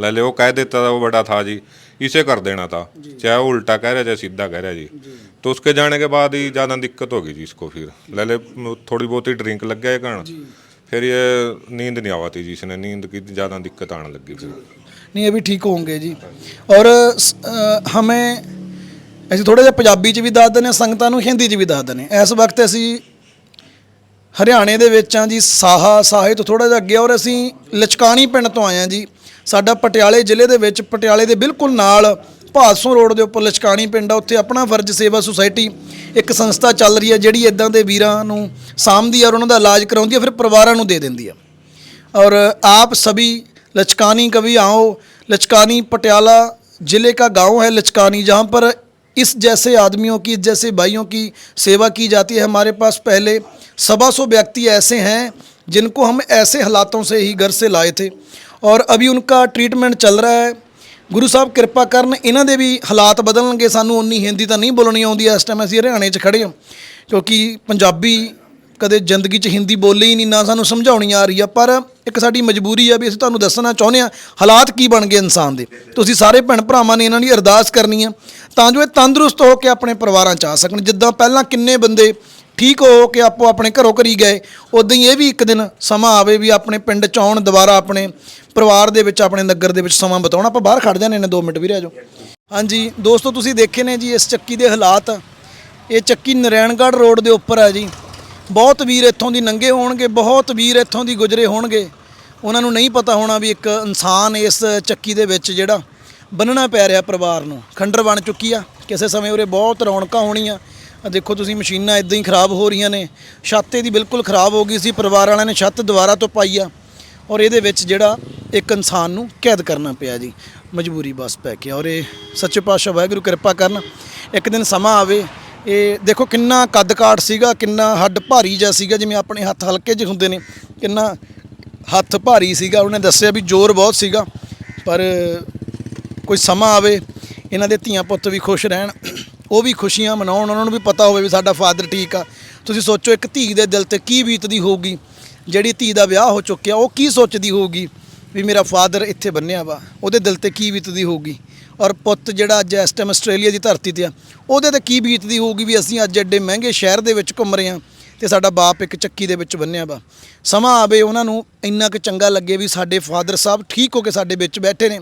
ले ले वो कह देता था वो बड़ा था जी इसे कर देना था चाहे वो उल्टा कह रहा चाहे सीधा कह रहा जी तो उसके जाने के बाद ही ज़्यादा दिक्कत होगी जी इसको फिर ले ले थोड़ी बहुत ही ड्रिंक लग गया कारण फिर ये नींद नहीं आवाती जी इसने नींद की ज़्यादा दिक्कत आने लगी फिर ਨਹੀਂ ਇਹ ਵੀ ਠੀਕ ਹੋਣਗੇ ਜੀ ਔਰ ਸ- ਅ, ਹਮੇਂ ਅਸੀਂ ਥੋੜਾ ਜਿਹਾ ਪੰਜਾਬੀ ਚ ਵੀ ਦੱਸ ਦਿੰਦੇ ਹਾਂ ਸੰਗਤਾਂ ਨੂੰ ਹਿੰਦੀ ਚ ਵੀ ਦੱਸ ਦਿੰਦੇ ਹਾਂ ਇਸ ਵਕਤ ਅਸੀਂ ਹਰਿਆਣੇ ਦੇ ਵਿੱਚ ਆ ਜੀ ਸਾਹਾ ਸਾਹੇ ਤੋਂ ਥੋੜਾ ਜਿਹਾ ਅੱਗੇ ਔਰ ਅਸੀਂ ਲਚਕਾਣੀ ਪਿੰਡ ਤੋਂ ਆਏ ਆ ਜੀ ਸਾਡਾ ਪਟਿਆਲੇ ਜ਼ਿਲ੍ਹੇ ਦੇ ਵਿੱਚ ਪਟਿਆਲੇ ਦੇ ਬਿਲਕੁਲ ਨਾਲ ਭਾਦਸੋਂ ਰੋਡ ਦੇ ਉੱਪਰ ਲਚਕਾਣੀ ਪਿੰਡ ਆ ਉੱਥੇ ਆਪਣਾ ਫਰਜ਼ ਸੇਵਾ ਸੁਸਾਇਟੀ ਇੱਕ ਸੰਸਥਾ ਚੱਲ ਰਹੀ ਹੈ ਜਿਹੜੀ ਇਦਾਂ ਦੇ ਵੀਰਾਂ ਨੂੰ ਸਾਂਭਦੀ ਆ ਔਰ ਉਹਨਾਂ ਦਾ ਇਲਾਜ ਕਰਾਉਂਦੀ ਆ ਫਿਰ ਪਰਿਵਾਰਾਂ ਨੂੰ ਦੇ ਦਿੰਦੀ ਆ और आप सभी लचकानी कभी आओ लचकानी पटियाला ज़िले का गांव है लचकानी जहां पर इस जैसे आदमियों की इस जैसे भाइयों की सेवा की जाती है हमारे पास पहले सवा सौ व्यक्ति ऐसे हैं जिनको हम ऐसे हालातों से ही घर से लाए थे और अभी उनका ट्रीटमेंट चल रहा है ਗੁਰੂ ਸਾਹਿਬ ਕਿਰਪਾ ਕਰਨ ਇਹਨਾਂ ਦੇ ਵੀ ਹਾਲਾਤ ਬਦਲਣਗੇ ਸਾਨੂੰ ਉਨੀ ਹਿੰਦੀ ਤਾਂ ਨਹੀਂ ਬੋਲਣੀ ਆਉਂਦੀ ਇਸ ਟਾਈਮ ਅਸੀਂ ਹਰਿਆਣੇ 'ਚ ਖੜੇ ਹਾਂ ਕਿਉਂਕਿ ਪੰਜਾਬੀ ਕਦੇ ਜ਼ਿੰਦਗੀ 'ਚ ਹਿੰਦੀ ਬੋਲੇ ਹੀ ਨਹੀਂ ਨਾ ਸਾਨੂੰ ਸਮਝਾਉਣੀ ਆ ਰਹੀ ਆ ਪਰ ਇੱਕ ਸਾਡੀ ਮਜਬੂਰੀ ਆ ਵੀ ਅਸੀਂ ਤੁਹਾਨੂੰ ਦੱਸਣਾ ਚਾਹੁੰਦੇ ਆ ਹਾਲਾਤ ਕੀ ਬਣ ਗਏ ਇਨਸਾਨ ਦੇ। ਤੁਸੀਂ ਸਾਰੇ ਭੈਣ ਭਰਾਵਾਂ ਨੇ ਇਹਨਾਂ ਦੀ ਅਰਦਾਸ ਕਰਨੀ ਆ। ਤਾਂ ਜੋ ਇਹ ਤੰਦਰੁਸਤ ਹੋ ਕੇ ਆਪਣੇ ਪਰਿਵਾਰਾਂ 'ਚ ਆ ਸਕਣ। ਜਿੱਦਾਂ ਪਹਿਲਾਂ ਕਿੰਨੇ ਬੰਦੇ ਠੀਕ ਹੋ ਕੇ ਆਪੋ ਆਪਣੇ ਘਰੋਂ ਘਰੀ ਗਏ ਉਦਾਂ ਹੀ ਇਹ ਵੀ ਇੱਕ ਦਿਨ ਸਮਾਂ ਆਵੇ ਵੀ ਆਪਣੇ ਪਿੰਡ 'ਚ ਆਉਣ ਦੁਬਾਰਾ ਆਪਣੇ ਪਰਿਵਾਰ ਦੇ ਵਿੱਚ, ਆਪਣੇ ਨਗਰ ਦੇ ਵਿੱਚ ਸਮਾਂ ਬਿਤਾਉਣਾ। ਆਪਾਂ ਬਾਹਰ ਖੜ ਜਾਂਦੇ ਨੇ 2 ਮਿੰਟ ਵੀ ਰਹਿ ਜਾਓ। ਹਾਂਜੀ, ਦੋਸਤੋ, ਤੁਸੀਂ ਦੇਖੇ ਨੇ ਜੀ ਇਸ ਚੱਕੀ ਦੇ ਹਾਲਾਤ। ਇਹ ਚੱਕੀ ਨਰੈਣਗੜ੍ਹ ਰੋਡ ਦੇ ਉੱਪਰ ਹੈ ਜੀ। ਬਹੁਤ ਵੀਰ ਇੱਥੋਂ ਦੀ ਨੰਗੇ ਹੋਣਗੇ, ਬਹੁਤ ਵੀਰ ਇੱਥੋਂ ਦੀ ਗੁਜਰੇ ਹੋਣਗੇ। ਉਹਨਾਂ ਨੂੰ ਨਹੀਂ ਪਤਾ ਹੋਣਾ ਵੀ ਇੱਕ ਇਨਸਾਨ ਇਸ ਚੱਕੀ ਦੇ ਵਿੱਚ ਜਿਹੜਾ ਬੰਨਣਾ ਪੈ ਰਿਹਾ ਪਰਿਵਾਰ ਨੂੰ। ਖੰਡਰ ਬਣ ਚੁੱਕੀ ਆ, ਕਿਸੇ ਸਮੇਂ ਉਰੇ ਬਹੁਤ ਰੌਣਕਾਂ ਹੋਣੀਆਂ। ਦੇਖੋ ਤੁਸੀਂ ਮਸ਼ੀਨਾਂ ਇਦਾਂ ਹੀ ਖਰਾਬ ਹੋ ਰਹੀਆਂ ਨੇ। ਛੱਤ ਇਹਦੀ ਬਿਲਕੁਲ ਖਰਾਬ ਹੋ ਗਈ ਸੀ, ਪਰਿਵਾਰ ਵਾਲਿਆਂ ਨੇ ਛੱਤ ਦੁਬਾਰਾ ਤੋਂ ਪਾਈ ਆ। ਔਰ ਇਹਦੇ ਵਿੱਚ ਜਿਹੜਾ ਇੱਕ ਇਨਸਾਨ ਨੂੰ ਕੈਦ ਕਰਨਾ ਪਿਆ ਜੀ। ਮਜਬੂਰੀ ਬਸ ਪੈ ਕੇ ਔਰ ਇਹ ਸੱਚੇ ਪਾਤਸ਼ਾਹ ਵਾਹਿਗੁਰੂ ਕਿਰਪਾ ਕਰਨ, ਇੱਕ ਦਿਨ ਸਮਾਂ ਆਵੇ ਇਹ ਦੇਖੋ ਕਿੰਨਾ ਕੱਦ ਕਾਠ ਸੀਗਾ, ਕਿੰਨਾ ਹੱਡ ਭਾਰੀ ਜਿਹਾ ਸੀਗਾ, ਜਿਵੇਂ ਆਪਣੇ ਹੱਥ ਹਲਕੇ ਜਿਹੇ ਹੁੰਦੇ ਨੇ, ਕਿੰਨਾ ਹੱਥ ਭਾਰੀ ਸੀਗਾ। ਉਹਨੇ ਦੱਸਿਆ ਵੀ ਜ਼ੋਰ ਬਹੁਤ ਸੀਗਾ, ਪਰ ਕੋਈ ਸਮਾਂ ਆਵੇ, ਇਹਨਾਂ ਦੇ ਧੀਆਂ ਪੁੱਤ ਵੀ ਖੁਸ਼ ਰਹਿਣ, ਉਹ ਵੀ ਖੁਸ਼ੀਆਂ ਮਨਾਉਣ, ਉਹਨਾਂ ਨੂੰ ਵੀ ਪਤਾ ਹੋਵੇ ਵੀ ਸਾਡਾ ਫਾਦਰ ਠੀਕ ਆ। ਤੁਸੀਂ ਸੋਚੋ ਇੱਕ ਧੀ ਦੇ ਦਿਲ ਤੇ ਕੀ ਬੀਤਦੀ ਹੋਊਗੀ, ਜਿਹੜੀ ਧੀ ਦਾ ਵਿਆਹ ਹੋ ਚੁੱਕਿਆ, ਉਹ ਕੀ ਸੋਚਦੀ ਹੋਊਗੀ ਵੀ ਮੇਰਾ ਫਾਦਰ ਇੱਥੇ ਬੰਨਿਆ ਵਾ, ਉਹਦੇ ਦਿਲ ਤੇ ਕੀ ਬੀਤਦੀ ਹੋਊਗੀ। ਔਰ ਪੁੱਤ ਜਿਹੜਾ ਅੱਜ ਇਸ ਟਾਈਮ ਆਸਟ੍ਰੇਲੀਆ ਦੀ ਧਰਤੀ ਤੇ ਆ, ਉਹਦੇ ਤੇ ਕੀ ਬੀਤਦੀ ਹੋਊਗੀ ਵੀ ਅਸੀਂ ਅੱਜ ਐਡੇ ਮਹਿੰਗੇ ਸ਼ਹਿਰ ਦੇ ਵਿੱਚ ਘੁੰਮ ਰਹੇ ਹਾਂ ਤੇ ਸਾਡਾ ਬਾਪ ਇੱਕ ਚੱਕੀ ਦੇ ਵਿੱਚ ਬੰਨਿਆ ਵਾ। ਸਮਾਂ ਆਵੇ ਉਹਨਾਂ ਨੂੰ ਇੰਨਾ ਕੁ ਚੰਗਾ ਲੱਗੇ ਵੀ ਸਾਡੇ ਫਾਦਰ ਸਾਹਿਬ ਠੀਕ ਹੋ ਕੇ ਸਾਡੇ ਵਿੱਚ ਬੈਠੇ ਨੇ।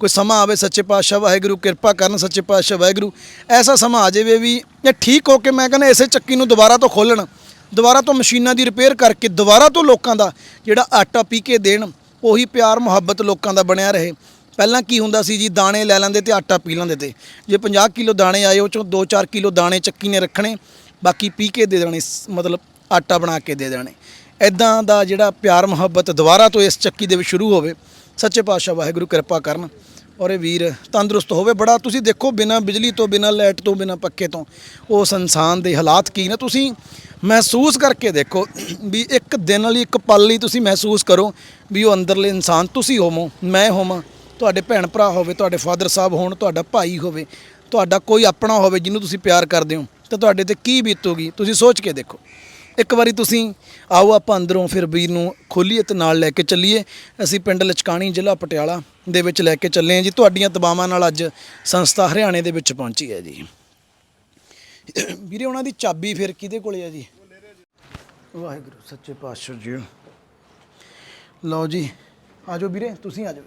ਕੋਈ ਸਮਾਂ ਆਵੇ ਸੱਚੇ ਪਾਤਸ਼ਾਹ ਵਾਹਿਗੁਰੂ, ਕਿਰਪਾ ਕਰਨ ਸੱਚੇ ਪਾਤਸ਼ਾਹ ਵਾਹਿਗੁਰੂ, ਐਸਾ ਸਮਾਂ ਆ ਜਾਵੇ ਵੀ ਇਹ ਠੀਕ ਹੋ ਕੇ ਮੈਂ ਕਹਿੰਦਾ ਇਸੇ ਚੱਕੀ ਨੂੰ ਦੁਬਾਰਾ ਤੋਂ ਖੋਲਣ ਦੁਬਾਰਾ ਤੋਂ ਮਸ਼ੀਨਾਂ ਦੀ ਰਿਪੇਅਰ ਕਰਕੇ, ਦੁਬਾਰਾ ਤੋਂ ਲੋਕਾਂ ਦਾ ਜਿਹੜਾ ਆਟਾ ਪੀ ਕੇ ਦੇਣ, ਉਹੀ ਪਿਆਰ ਮੁਹੱਬਤ ਲੋਕਾਂ ਦਾ ਬਣਿਆ ਰਹੇ। ਪਹਿਲਾਂ ਕੀ ਹੁੰਦਾ ਸੀ ਜੀ, ਦਾਣੇ ਲੈ ਲੈਂਦੇ ਤੇ ਆਟਾ ਪੀ ਲੈਂਦੇ ਤੇ। ਜੇ 50 ਕਿਲੋ ਦਾਣੇ ਆਏ, ਉਹ ਚੋਂ 2-4 ਕਿਲੋ ਦਾਣੇ ਚੱਕੀ ਨੇ ਰੱਖਣੇ, ਬਾਕੀ ਪੀ ਕੇ ਦੇ ਦੇਣੇ ਮਤਲਬ ਆਟਾ ਬਣਾ ਕੇ ਦੇ ਦੇਣੇ। ਐਦਾਂ ਦਾ ਜਿਹੜਾ ਪਿਆਰ, ਮੁਹੱਬਤ ਦੁਬਾਰਾ ਤੋਂ ਇਸ ਚੱਕੀ ਦੇ ਵਿੱਚ ਸ਼ੁਰੂ ਹੋਵੇ, ਸੱਚੇ ਪਾਤਸ਼ਾਹ ਵਾਹਿਗੁਰੂ ਕਿਰਪਾ ਕਰਨ ਔਰ ਇਹ ਵੀਰ ਤੰਦਰੁਸਤ ਹੋਵੇ। ਬੜਾ ਤੁਸੀਂ ਦੇਖੋ, ਬਿਨਾ ਬਿਜਲੀ ਤੋਂ, ਬਿਨਾ ਲਾਈਟ ਤੋਂ, ਬਿਨਾ ਪੱਕੇ ਤੋਂ ਉਸ ਇਨਸਾਨ ਦੇ ਹਾਲਾਤ ਕੀ ਨੇ। ਤੁਸੀਂ ਮਹਿਸੂਸ ਕਰਕੇ ਦੇਖੋ ਵੀ ਇੱਕ ਦਿਨ ਲਈ ਇੱਕ ਪਲ ਲਈ ਤੁਸੀਂ ਮਹਿਸੂਸ ਕਰੋ ਵੀ ਉਹ ਅੰਦਰਲੇ ਇਨਸਾਨ ਤੁਸੀਂ ਹੋਵੋ, ਮੈਂ ਹੋਵਾਂ। ਤੁਹਾਡੇ ਭੈਣ ਭਰਾ ਹੋਵੇ, ਤੁਹਾਡੇ ਫਾਦਰ ਸਾਹਿਬ ਹੋਣ, ਤੁਹਾਡਾ ਭਾਈ ਹੋਵੇ, ਤੁਹਾਡਾ ਕੋਈ ਆਪਣਾ ਹੋਵੇ ਜਿਹਨੂੰ ਤੁਸੀਂ ਪਿਆਰ ਕਰਦੇ ਹੋ, ਤਾਂ ਤੁਹਾਡੇ ਤੇ ਕੀ ਬੀਤੂਗੀ? ਤੁਸੀਂ ਸੋਚ ਕੇ ਦੇਖੋ। ਇੱਕ ਵਾਰੀ ਤੁਸੀਂ ਆਓ ਆਪਾਂ ਅੰਦਰੋਂ ਫਿਰ ਵੀਰ ਨੂੰ ਖੋਲੀਏ ਤੇ ਨਾਲ ਲੈ ਕੇ ਚੱਲੀਏ। ਅਸੀਂ ਪਿੰਡ ਲਚਕਾਣੀ ਜ਼ਿਲ੍ਹਾ ਪਟਿਆਲਾ ਦੇ ਵਿੱਚ ਲੈ ਕੇ ਚੱਲੇ ਹਾਂ ਜੀ। ਤੁਹਾਡੀਆਂ ਦਬਾਵਾਂ ਨਾਲ ਅੱਜ ਸੰਸਥਾ ਹਰਿਆਣੇ ਦੇ ਵਿੱਚ ਪਹੁੰਚੀ ਹੈ ਜੀ। ਵੀਰੇ, ਉਹਨਾਂ ਦੀ ਚਾਬੀ ਫਿਰ ਕਿਹਦੇ ਕੋਲੇ ਆ ਜੀ? ਵਾਹਿਗੁਰੂ, ਸੱਚੇ ਪਾਤਸ਼ਾਹ ਜੀ। ਲਓ ਜੀ ਆਜੋ ਵੀਰੇ, ਤੁਸੀਂ ਆਜੋ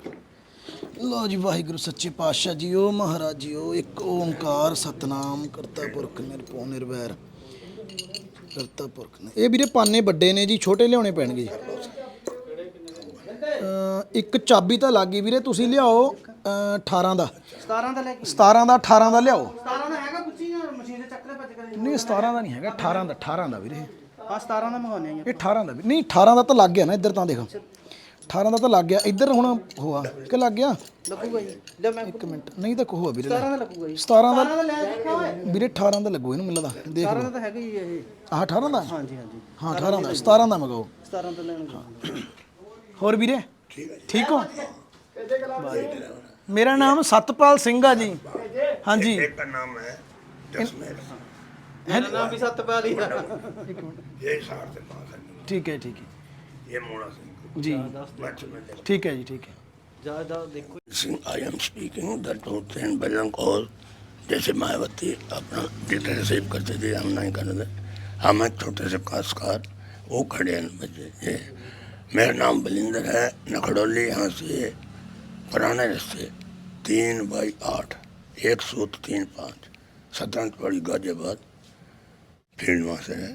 ਲਓ ਜੀ ਵਾਹਿਗੁਰੂ ਸੱਚੇ ਪਾਤਸ਼ਾਹ ਜੀ ਓ ਮਹਾਰਾਜ ਜੀ ਓ ਇੱਕ ਓੰਕਾਰ ਸਤਨਾਮ ਕਰਤਾ ਪੁਰਖ ਨਿਰਭਉ ਨਿਰਵੈਰ। ਕਰਤਾ ਪੁਰਖ ਨੇ ਇਹ ਵੀਰੇ ਪਾਨੇ ਵੱਡੇ ਨੇ ਜੀ ਛੋਟੇ ਲਿਆਉਣੇ ਪੈਣਗੇ ਇੱਕ ਚਾਬੀ ਤਾਂ ਲੱਗ ਗਈ ਵੀਰੇ ਤੁਸੀਂ ਲਿਆਓ ਅਹ 18 ਦਾ। 17 ਦਾ ਲੈ ਕੇ 17 ਦਾ 18 ਦਾ ਲਿਆਓ। 17 ਦਾ ਹੈਗਾ ਪੁੱਛੀ ਮਸ਼ੀਨ ਦੇ ਚੱਕਰੇ ਭੱਜ ਕਰੇ ਨਹੀਂ 17 ਦਾ ਨਹੀਂ ਹੈਗਾ 18 ਦਾ 18 ਦਾ ਵੀਰੇ। ਹਾਂ 17 ਦਾ ਮੰਗਾਉਣੇ ਆ ਇਹ 18 ਦਾ ਵੀ ਨਹੀਂ 18 ਦਾ ਤਾਂ ਲੱਗ ਗਿਆ ਨਾ ਇੱਧਰ ਤਾਂ ਦੇਖ। ਦਾ ਤਾਂ ਲੱਗ ਗਿਆ। ਇੱਧਰ ਹੁਣ ਹੋਆ। ਕਿ ਲੱਗ ਗਿਆ? ਲੱਗੂਗਾ ਜੀ। ਲੈ ਮੈਂ ਨਹੀਂ ਤਾਂ ਕੋਹਾ ਦਾ ਲੱਗੂਗਾ ਜੀ। 17 ਦਾ ਲੈ ਦਾ ਦਾ ਹੈਗਾ ਹੀ ਇਹ। 18 ਦਾ? ਹਾਂ 18 ਦਾ। 17 ਹੋਰ ਵੀਰੇ? ਠੀਕ ਹੋ ਮੇਰਾ ਨਾਮ ਸਤਪਾਲ ਸਿੰਘ ਆ ਜੀ। ਹਾਂਜੀ। ਇੱਕ ਨਾਮ ਹੈ ਜਸਮੇਰ ਮੇਰਾ ਨਾਮ ਵੀ ਸਤਪਾਲ ਹੀ ਆ। ਇੱਕ ਮਿੰਟ। ਇਹ ਸਾਰ ਤੇ ਪਾਸ ਠੀਕ ਹੈ ਠੀਕ ਹੈ। ਇਹ ਮੋੜਾ ਸਿੰਘ। ਜੀ बच में देखो ਠੀਕ ਹੈ ਜੀ ਠੀਕ ਹੈ ਜਿਆਦਾ ਦੇਖੋ Singh I am speaking the tooth and Bajrang call जैसे मायावती अपना डेटा रिसीव करते थे हम नहीं कर रहे हम एक छोटे से काशकार वो खड़े हैं बच्चे ये मेरा नाम बलिंदर है नखड़ोली यहाँ से पुराने रस्ते तीन बाई आठ एक सूत तीन पाँच सतरंजवाड़ी गाजियाबाद फील्ड वहाँ से है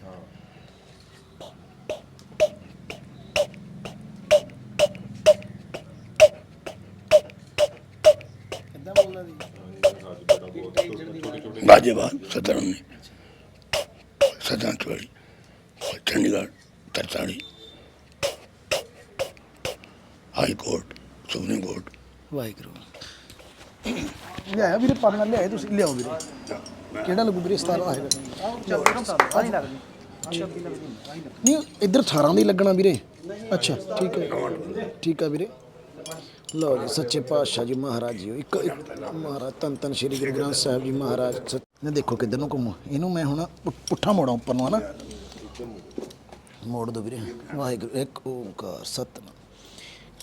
गाजियाबाद सतरंगी सतरंजवाड़ी Chandigarh तरताड़ी high court supreme court Waheguru ਲਿਆਇਆ ਵੀਰੇ ਪੜਨਾ ਲਿਆਏ ਤੁਸੀਂ ਲਿਆਓ ਵੀਰੇ ਕਿਹੜਾ ਲੱਗੂ ਵੀਰੇ 17 ਆਏਗਾ ਨਹੀਂ ਲੱਗਦੀ ਨਹੀਂ ਇੱਧਰ 18 ਦੀ ਲੱਗਣਾ ਵੀਰੇ ਅੱਛਾ ਠੀਕ ਹੈ ਠੀਕ ਹੈ ਵੀਰੇ ਲਓ ਜੀ ਸੱਚੇ ਪਾਤਸ਼ਾਹ ਜੀ ਮਹਾਰਾਜ ਜੀ ਇੱਕ ਇੱਕ ਮਹਾਰਾਜ ਤਨ ਤਨ ਸ਼੍ਰੀ ਗੁਰੂ ਗ੍ਰੰਥ ਸਾਹਿਬ ਜੀ ਮਹਾਰਾਜ ਸੱਚ- ਨੇ ਦੇਖੋ ਕਿੱਧਰ ਨੂੰ ਘੁੰਮੋ। ਇਹਨੂੰ ਮੈਂ ਹੁਣ ਪੁ- ਪੁੱਠਾ ਮੋੜਾਂ ਉੱਪਰ ਨੂੰ, ਹਨਾ? ਮੋੜ ਦੋ ਵੀਰੇ। ਵਾਹਿਗੁਰੂ, ਇੱਕ ਓੰਕਾਰ, ਸਤਨਾਮ।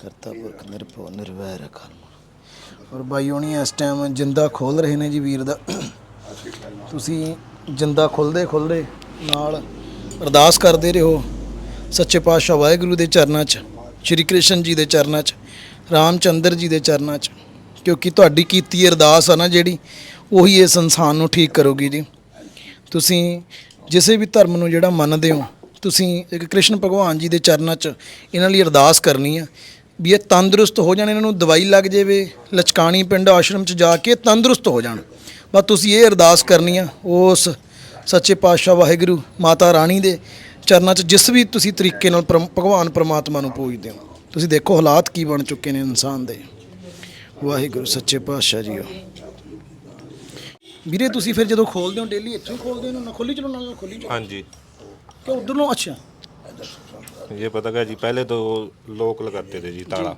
ਕਰਤਾ ਪੁਰਖ ਨਿਰਭਉ, ਨਿਰਵੈਰ ਅਕਾਲ ਔਰ ਬਾਈ ਹੋਣੀ, ਇਸ ਟਾਈਮ ਜਿੰਦਾ ਖੋਲ ਰਹੇ ਨੇ ਜੀ ਵੀਰ ਦਾ। ਤੁਸੀਂ ਜਿੰਦਾ ਖੁੱਲਦੇ ਖੁੱਲਦੇ ਨਾਲ ਅਰਦਾਸ ਕਰਦੇ ਰਹੋ। ਸੱਚੇ ਪਾਤਸ਼ਾਹ ਵਾਹਿਗੁਰੂ ਦੇ ਚਰਨਾਂ 'ਚ, ਸ਼੍ਰੀ ਕ੍ਰਿਸ਼ਨ ਜੀ ਦੇ ਚਰਨਾਂ 'ਚ, ਰਾਮਚੰਦਰ ਜੀ ਦੇ ਚਰਨਾਂ 'ਚ। ਕਿਉਂਕਿ ਤੁਹਾਡੀ ਕੀਤੀ ਅਰਦਾਸ ਆ ਨਾ ਜਿਹੜੀ, ਉਹੀ ਇਸ ਇਨਸਾਨ ਨੂੰ ਠੀਕ ਕਰੂਗੀ ਜੀ। ਤੁਸੀਂ ਜਿਸੇ ਵੀ ਧਰਮ ਨੂੰ ਜਿਹੜਾ ਮੰਨਦੇ ਹੋ, ਤੁਸੀਂ ਇੱਕ ਕ੍ਰਿਸ਼ਨ ਭਗਵਾਨ ਜੀ ਦੇ ਚਰਨਾਂ 'ਚ ਇਹਨਾਂ ਲਈ ਅਰਦਾਸ ਕਰਨੀ ਆ ਵੀ ਇਹ ਤੰਦਰੁਸਤ ਹੋ ਜਾਣ, ਇਹਨਾਂ ਨੂੰ ਦਵਾਈ ਲੱਗ ਜਾਵੇ, ਲਚਕਾਣੀ ਪਿੰਡ ਆਸ਼ਰਮ 'ਚ ਜਾ ਕੇ ਤੰਦਰੁਸਤ ਹੋ ਜਾਣ। ਬਸ ਤੁਸੀਂ ਇਹ ਅਰਦਾਸ ਕਰਨੀ ਆ, ਉਸ ਸੱਚੇ ਪਾਤਸ਼ਾਹ ਵਾਹਿਗੁਰੂ ਮਾਤਾ ਰਾਣੀ ਦੇ ਚਰਨਾਂ 'ਚ ਜਿਸ ਵੀ ਤੁਸੀਂ ਤਰੀਕੇ ਨਾਲ ਪ੍ਰਮ- ਭਗਵਾਨ ਪ੍ਰਮਾਤਮਾ ਨੂੰ ਪੂਜਦੇ ਹੋ। ਤੁਸੀਂ ਦੇਖੋ ਹਾਲਾਤ ਕੀ ਬਣ ਚੁੱਕੇ ਨੇ ਇਨਸਾਨ ਦੇ। ਵਾਹਿਗੁਰੂ ਸੱਚੇ ਪਾਤਸ਼ਾਹ ਜੀ ਵੀਰੇ ਤੁਸੀਂ ਫਿਰ ਜਦੋਂ ਖੋਲਦੇ ਹੋ ਡੇਲੀ ਇੱਥੋਂ ਹੀ ਖੋਲਦੇ ਹੋ ਨਾ ਖੋਲੀ ਚਲੋ ਨਾਲ ਖੋਲੀ ਚਲੋ ਹਾਂਜੀ ਕਿ ਉਧਰ ਨੂੰ ਅੱਛਾ ये पता क्या जी पहले तो लोक लगाते थे जी ताला